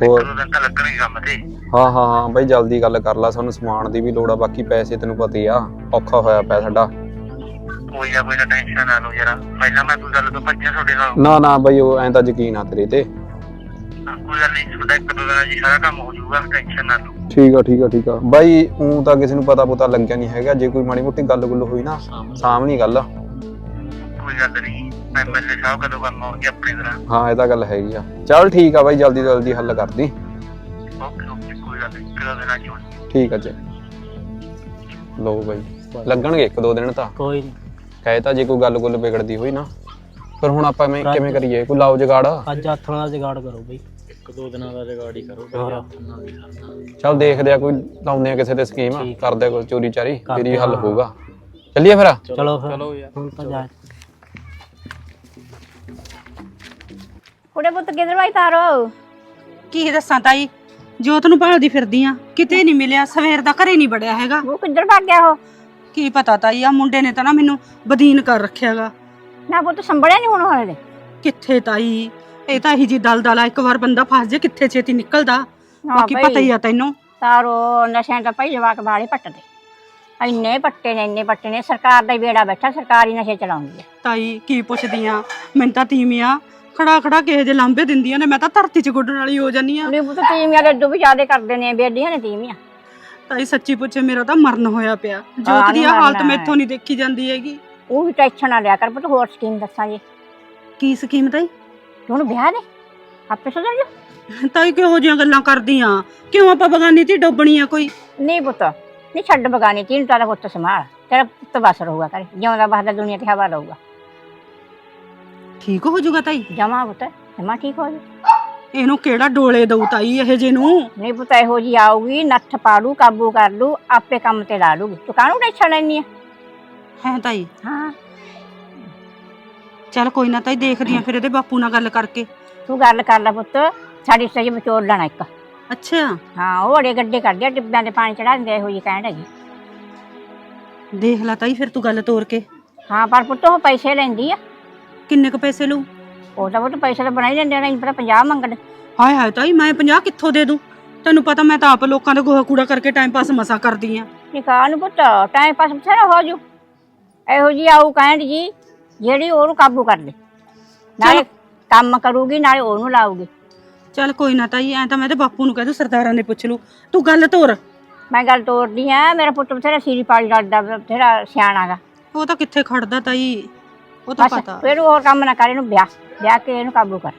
ਹੋਰ। ਇੱਕ ਦੋ ਦਿਨ ਤਾਂ ਲੱਗਣਗੇ ਕੰਮ ਤੇ। ਹਾਂ ਹਾਂ ਹਾਂ ਬਾਈ ਜਲਦੀ ਗੱਲ ਕਰ ਲੈ ਸਾਨੂੰ ਸਮਾਨ ਦੀ ਵੀ ਲੋੜ ਆ ਬਾਕੀ ਪੈਸੇ ਤੈਨੂੰ ਪਤਾ ਹੀ ਆ ਔਖਾ ਹੋਇਆ ਪਿਆ ਸਾਡਾ। ਕੋਈ ਨਾ ਕੋਈ ਨਾ ਟੈਨਸ਼ਨ ਨਾ ਲਓ ਯਾਰ ਪਹਿਲਾਂ ਮੈਂ ਕੋਈ ਗੱਲ ਤੋਂ ਭੱਜਿਆ ਤੁਹਾਡੇ ਨਾਲ। ਨਾ ਨਾ ਬਾਈ ਉਹ ਐਂ ਤਾਂ ਯਕੀਨ ਆ ਤੇਰੇ ਤੇ। ਕੋਈ ਗੱਲ ਨਹੀਂ ਤੁਹਾਡਾ ਇੱਕ ਦੋ ਦਿਨਾਂ 'ਚ ਹੀ ਸਾਰਾ ਕੰਮ ਹੋ ਜਾਊਗਾ ਟੈਨਸ਼ਨ ਨਾ ਲਓ ਠੀਕ ਆ ਠੀਕ ਆ ਠੀਕ ਆ। ਬਾਈ ਉਹ ਤਾਂ ਕਿਸੇ ਨੂੰ ਪਤਾ ਪੁਤਾ ਲੱਗਿਆ ਨਹੀਂ ਹੈਗਾ। ਜੇ ਕੋਈ ਮਾੜੀ ਮੋਟੀ ਗੱਲ ਗੁੱਲ ਹੋਈ ਨਾ ਸਾਹਮਣੀ। ਗੱਲ ਕੋਈ ਗੱਲ ਨਹੀਂ। ਐਮਐਲਏ ਸਾਹਿਬ ਕਦੋਂ ਕੰਮ ਆਉਣਗੇ ਆਪਣੀ ਤਰ੍ਹਾਂ? ਹਾਂ ਇਹ ਤਾਂ ਗੱਲ ਹੈਗੀ ਆ। ਚੱਲ ਠੀਕ ਆ ਬਾਈ ਜਲਦੀ ਤੋਂ ਜਲਦੀ ਹੱਲ ਕਰਦੀ। ਓਕੇ ਓਕੇ ਕੋਈ ਗੱਲ ਨਹੀਂ। ਇੱਕ ਦੋ ਦਿਨਾਂ 'ਚ ਹੋ ਜਾਊਗਾ ਠੀਕ ਆ ਜੀ। ਲੋ ਬਾਈ। ਲੱਗਣਗੇ ਇੱਕ ਦੋ ਦਿਨ ਤਾਂ। ਕੋਈ ਨਹੀਂ। ਕਹੇ ਤਾਂ ਜੇ ਕੋਈ ਗੱਲ ਗੁੱਲ ਵਿਗੜਦੀ ਹੋਈ ਨਾ। ਪਰ ਹੁਣ ਆਪਾਂ ਮੈਂ ਕਿਵੇਂ ਕਰੀਏ? ਕੋਈ ਲਾਓ ਜਗਾੜ? ਅੱਜ ਹੱਥ ਨਾਲ ਜਗਾੜ ਕਰੋ ਬਈ। ਇੱਕ ਦੋ ਦਿਨਾਂ ਦਾ ਜਗਾੜ ਹੀ ਕਰੋ ਚੱਲ ਦੇਖਦੇ ਆ ਕੋਈ ਲਾਉਂਦੇ ਆ ਕਿਸੇ ਤੇ ਸਕੀਮ। ਕਰਦੇ ਆ ਕੋਈ ਚੋਰੀ ਚਾਰੀ ਫਿਰ ਹੀ ਹੱਲ ਹੋਊਗਾ। ਚੱਲੀਏ ਫਿਰ? ਚਲੋ। ਫਿਰ। ਹੁਣ ਤਾਂ ਜਾ ਕੁੜੇ ਪੁੱਤ ਕਿਧਰ ਭਾਈ ਤਾਰੋ? ਕੀ ਦੱਸਾਂ ਤਾਈ? ਜੋਤ ਨੂੰ ਭਾਲਦੀ ਫਿਰਦੀ ਆ ਕਿਤੇ ਨਹੀਂ ਮਿਲਿਆ ਸਵੇਰ ਦਾ ਘਰੇ ਨਹੀਂ ਵੜਿਆ ਹੈਗਾ। ਉਹ ਕਿੱਧਰ ਭੱਗ ਗਿਆ ਉਹ? ਕੀ ਪਤਾ ਤਾਈ ਆ ਮੁੰਡੇ ਨੇ ਤਾਂ ਨਾ ਮੈਨੂੰ ਬਦੀਨ ਕਰ ਰੱਖਿਆਗਾ। ਨਾ ਪੁੱਤ ਸੰਭੜਿਆ ਨਹੀਂ ਹੁਣ ਦੇ ਕਿੱਥੇ ਤਾਈ? ਇਹ ਤਾਂ ਇਹੀ ਜੀ ਦਲਦਲ ਆ ਇੱਕ ਵਾਰ ਬੰਦਾ ਫਸ ਜੇ ਕਿੱਥੇ ਛੇਤੀ ਨਿਕਲਦਾ? ਬਾਕੀ ਪਤਾ ਹੀ ਆ ਤੈਨੂੰ। ਤਾਰੋ ਨਸ਼ਿਆਂ ਦਾ ਭਾਈ ਜਵਾਕ ਵਾਲੇ ਪੱਟਦੇ। ਇੰਨੇ ਪੱਟੇ ਨੇ ਇੰਨੇ ਪੱਟੇ ਨੇ ਸਰਕਾਰ ਦਾ ਹੀ ਬੇੜਾ ਬੈਠਾ ਸਰਕਾਰ ਨਸ਼ੇ ਚਲਾਉਂਦੀ ਹੈ ਤਾਈ ਕੀ ਪੁੱਛਦੀਆਂ? ਮੈਨੂੰ ਤਾਂ ਤੀਵੀਆਂ ਖੜਾ ਖੜਾ ਕਿਸੇ ਦੇ ਲਾਂਬੇ ਦਿੰਦੀਆਂ ਨੇ ਮੈਂ ਤਾਂ ਧਰਤੀ 'ਚ ਗੁੱਡਣ ਵਾਲੀ ਹੋ ਜਾਨੀ ਆ। ਨਹੀਂ ਪੁੱਤ ਤੀਵੀਆਂ ਦੇ ਅੱਡੂ ਵੀ ਜ਼ਿਆਦੇ ਕਰਦੇ ਨੇ ਬੇਡੀਆਂ ਨੇ ਤੀਵੀਆਂ। ਤਾਈ ਸੱਚੀ ਪੁੱਛੇ ਮੇਰਾ ਤਾਂ ਮਰਨ ਹੋਇਆ ਪਿਆ। ਜੋਤ ਦੀ ਹਾਲਤ ਮੈਥੋਂ ਨਹੀਂ ਦੇਖੀ ਜਾਂਦੀ ਹੈਗੀ। ਉਹ ਵੀ ਟੈਨਸ਼ਨ ਨਾ ਲਿਆ ਕਰ ਪੁੱਤ ਹੋਰ ਸਕੀਮ ਦੱਸਾਂ ਜੀ। ਕੀ ਸਕੀਮ ਤਾਈ? ਉਹਨੂੰ ਵਿਆਹ ਦੇ ਆਪੇ ਸੁਧਰ ਜਾ। ਤਾਈ ਕਿਹੋ ਜਿਹੀਆਂ ਗੱਲਾਂ ਕਰਦੀਆਂ? ਕਿਉਂ ਆਪਾਂ ਬਗਾਨੀ ਤੇ ਡੋਬਣੀ ਆ ਕੋਈ? ਨਹੀਂ ਪੁੱਤ ਨਹੀਂ ਛੱਡ ਬਗਾਨੀ ਤੀਨ ਤਾਰਾ ਪੁੱਤ ਸੰਭਾਲ। ਤੇਰਾ ਪੁੱਤ ਬਸ ਰਹੂਗਾ ਕਰ ਜਿਉਂਦਾ ਬਸਦਾ ਦੁਨੀਆ ਤੇ ਹਵਾ ਲਊਗਾ। ਠੀਕ ਹੋ ਜਾਊਗਾ ਤਾਈ? ਜਮਾ ਪੁੱਤ ਜਮਾ ਠੀਕ ਹੋ ਜਾ ਇਹਨੂੰ ਕਿਹੜਾ ਡੋਲੇ ਦਊ ਤਾਈ ਇਹ ਜੇ ਨੂੰ? ਨਹੀਂ ਪੁੱਤ ਇਹੋ ਜੀ ਆਊਗੀ ਨੱਥ ਪਾੜੂ ਕਾਬੂ ਕਰ ਲੂ ਆਪੇ ਕੰਮ ਤੇ ਲਾ ਲੂਗੀ ਤੂੰ ਕਾਹਨੂੰ ਟੈਨਸ਼ਨ ਲੈਣੀ ਹੈ ਹੈ ਤਾਈ। ਹਾਂ। ਚੱਲ ਕੋਈ ਨਾ ਤਾਈ ਦੇਖਦੀ ਆ ਫਿਰ ਇਹਦੇ ਬਾਪੂ ਨਾਲ ਗੱਲ ਕਰਕੇ। ਤੂੰ ਗੱਲ ਕਰ ਲੈ ਪੁੱਤ ਸਾਡੀ ਸਹੀ ਵਿਚੋੜ ਲੈਣਾ ਇੱਕ। ਅੱਛਾ। ਹਾਂ ਉਹ ਬੜੇ ਗੱਡੇ ਕਰਦੇ ਆ ਟਿੱਬਿਆਂ ਦੇ ਪਾਣੀ ਚੜਾ ਦਿੰਦੇ ਇਹੋ ਜੀ ਕਹਿਣ ਹੈਗੀ ਦੇਖ ਲੈ ਤਾਈ ਫਿਰ ਤੂੰ ਗੱਲ ਤੋਰ ਕੇ। ਹਾਂ ਪਰ ਪੁੱਤ ਉਹ ਪੈਸੇ ਲੈਂਦੀ ਆ। ਕਿੰਨੇ ਕ ਪੈਸੇ ਲਊ? ਉਹ ਤਾਂ ਪੁੱਤ ਪੈਸੇ ਤਾਂ ਬਣਾਈ ਜਾਂਦੇ ਨੇ ਪਤਾ 50 ਮੰਗਣ। ਹਾਏ ਹਾਏ ਤਾਈ ਮੈਂ 50 ਕਿੱਥੋਂ ਦੇ ਦੂੰ? ਤੈਨੂੰ ਪਤਾ ਮੈਂ ਤਾਂ ਆਪ ਲੋਕਾਂ ਦਾ ਗੋਹਾ ਕੂੜਾ ਕਰਕੇ ਟਾਈਮ ਪਾਸ ਮਸਾ ਕਰਦੀ ਆ। ਨਿਕਾਹ ਨੂੰ ਪੁੱਤ? ਟਾਈਮ ਪਾਸ ਬਥੇਰਾ ਹੋ ਜੂ। ਇਹੋ ਜੀ ਆਊ ਕਹਿਣ ਜੀ ਜਿਹੜੀ ਉਹਨੂੰ ਕਾਬੂ ਕਰ ਲੈ। ਨਾਲੇ ਕੰਮ ਕਰੂਗੀ ਨਾਲੇ ਉਹਨੂੰ ਲਾਊਗੀ। ਚੱਲ ਕੋਈ ਨਾ ਤਾਈ ਐ ਤਾਂ ਮੈਂ ਤੇ ਬਾਪੂ ਨੂੰ ਕਹਿ ਦੂੰ ਸਰਦਾਰਾਂ ਨੇ ਪੁੱਛ ਲੂ ਤੂੰ ਗੱਲ ਤੋਰ। ਮੈਂ ਗੱਲ ਤੋਰਦੀ ਆ ਮੇਰਾ ਪੁੱਤ ਬਥੇਰਾ ਸੀਰੀ ਪਾਲੀ ਲੜਦਾ ਬਥੇਰਾ ਸਿਆਣਾਗਾ ਉਹ ਤਾਂ ਕਿੱਥੇ ਖੜਦਾ ਤਾਈ ਉਹ ਤਾਂ ਪਤਾ। ਫਿਰ ਉਹ ਹੋਰ ਕੰਮ ਨਾ ਕਰ ਇਹਨੂੰ ਵਿਆਹ ਵਿਆਹ ਕੇ ਇਹਨੂੰ ਕਾਬੂ ਕਰ।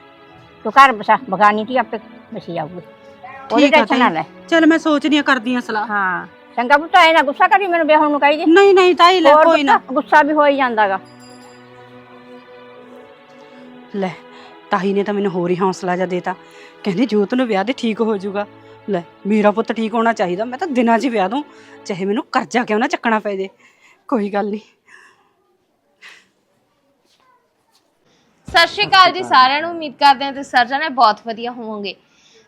ਤੂੰ ਘਰ ਬਸਾ ਬਗਾਨੀ ਤੀ ਆਪੇ ਬਸੀ ਜਾਊਗੀ ਉਹਦੀ ਟੈਨਸ਼ਨ ਨਾ ਲੈ। ਚੱਲ ਮੈਂ ਸੋਚਦੀ ਆ ਕਰਦੀ ਆ ਸਲਾਹ। ਹਾਂ। ਚੰਗਾ ਪੁੱਤ ਐ ਨਾ ਗੁੱਸਾ ਕਰੀ ਮੈਨੂੰ ਵਿਆਹਣ ਨੂੰ ਕਹੀ ਜੀ। ਨਹੀਂ ਨਹੀਂ ਤਾਈ ਲੈ ਹੋਰ ਕੋਈ ਨਾ। ਪੁੱਤ, ਗੁੱਸਾ ਵੀ ਹੋ ਹੀ ਜਾਂਦਾਗਾ। ਲੈ ਤਾਈ ਨੇ ਤਾਂ ਮੈਨੂੰ ਹੋਰ ਹੀ ਹੌਸਲਾ ਜਿਹਾ ਦੇਤਾ। ਕਹਿੰਦੀ ਜੋਤ ਨੂੰ ਵਿਆਹ ਦੇ ਠੀਕ ਹੋ ਜਾਊਗਾ। ਲੈ ਮੇਰਾ ਪੁੱਤ ਠੀਕ ਹੋਣਾ ਚਾਹੀਦਾ ਮੈਂ ਤਾਂ ਦਿਨਾਂ 'ਚ ਹੀ ਵਿਆਹ ਦੂੰ। ਚਾਹੇ ਮੈਨੂੰ ਕਰਜ਼ਾ ਕਿਉਂ ਨਾ ਚੱਕਣਾ ਪੈ ਜੇ ਕੋਈ ਗੱਲ ਨਹੀਂ। ਸਤਿ ਸ਼੍ਰੀ ਅਕਾਲ ਜੀ ਸਾਰਿਆਂ ਨੂੰ ਉਮੀਦ ਕਰਦੇ ਹਾਂ ਤੁਸੀਂ ਸਾਰੇ ਜਣੇ ਬਹੁਤ ਵਧੀਆ ਹੋਵੋਗੇ।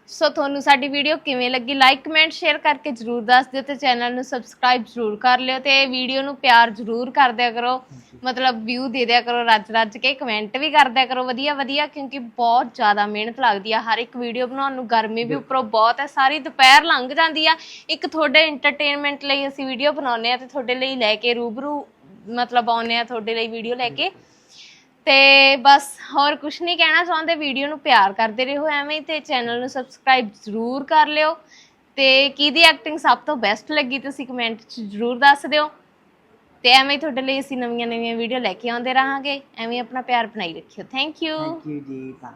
ਸੋ ਤੁਹਾਨੂੰ ਸਾਡੀ ਵੀਡੀਓ ਕਿਵੇਂ ਲੱਗੀ? ਲਾਈਕ ਕਮੈਂਟ ਸ਼ੇਅਰ ਕਰਕੇ ਜਰੂਰ ਦੱਸ ਦਿਓ ਤੇ ਚੈਨਲ ਨੂੰ ਸਬਸਕ੍ਰਾਈਬ ਜਰੂਰ ਕਰ ਲਿਓ ਤੇ ਵੀਡੀਓ ਨੂੰ ਪਿਆਰ ਜਰੂਰ ਕਰ ਦਿਆ ਕਰੋ। ਮਤਲਬ ਵਿਊ ਦੇ ਦਿਆ ਕਰੋ ਰੱਜ ਰੱਜ ਕੇ ਕਮੈਂਟ ਵੀ ਕਰ ਦਿਆ ਕਰੋ। ਵਧੀਆ ਵਧੀਆ ਕਿਉਂਕਿ ਬਹੁਤ ਜ਼ਿਆਦਾ ਮਿਹਨਤ ਲੱਗਦੀ ਆ। ਹਰ ਇੱਕ ਵੀਡੀਓ ਬਣਾਉਣ ਨੂੰ ਗਰਮੀ ਵੀ ਉੱਪਰੋਂ ਬਹੁਤ ਹੈ ਸਾਰੀ ਦੁਪਹਿਰ ਲੰਘ ਜਾਂਦੀ ਆ। ਇੱਕ ਤੁਹਾਡੇ ਐਂਟਰਟੇਨਮੈਂਟ ਲਈ ਅਸੀਂ ਵੀਡੀਓ ਬਣਾਉਂਦੇ ਆ ਤੇ ਤੁਹਾਡੇ ਲਈ ਲੈ ਕੇ ਰੂਬਰੂ ਮਤਲਬ ਆਉਂਦੇ ਆ ਤੁਹਾਡੇ ਲਈ ਵੀਡੀਓ ਲੈ ਕੇ। ਤੇ ਬਸ ਹੋਰ ਕੁਝ ਨਹੀਂ ਕਹਿਣਾ ਚਾਹੁੰਦੇ ਵੀਡੀਓ ਨੂੰ ਪਿਆਰ ਕਰਦੇ ਰਹੋ ਐਵੇਂ ਹੀ ਤੇ ਚੈਨਲ ਨੂੰ ਸਬਸਕ੍ਰਾਈਬ ਜ਼ਰੂਰ ਕਰ ਲਿਓ। ਤੇ ਕਿਹਦੀ ਐਕਟਿੰਗ ਸਭ ਤੋਂ ਬੈਸਟ ਲੱਗੀ ਤੁਸੀਂ ਕਮੈਂਟ 'ਚ ਜ਼ਰੂਰ ਦੱਸ ਦਿਓ। ਤੇ ਐਵੇਂ ਹੀ ਤੁਹਾਡੇ ਲਈ ਅਸੀਂ ਨਵੀਆਂ ਨਵੀਆਂ ਵੀਡੀਓ ਲੈ ਕੇ ਆਉਂਦੇ ਰਹਾਂਗੇ। ਐਵੇਂ ਹੀ ਆਪਣਾ ਪਿਆਰ ਬਣਾਈ ਰੱਖਿਓ। ਥੈਂਕ ਯੂ ਜੀ ਜੀ ਤਾਂ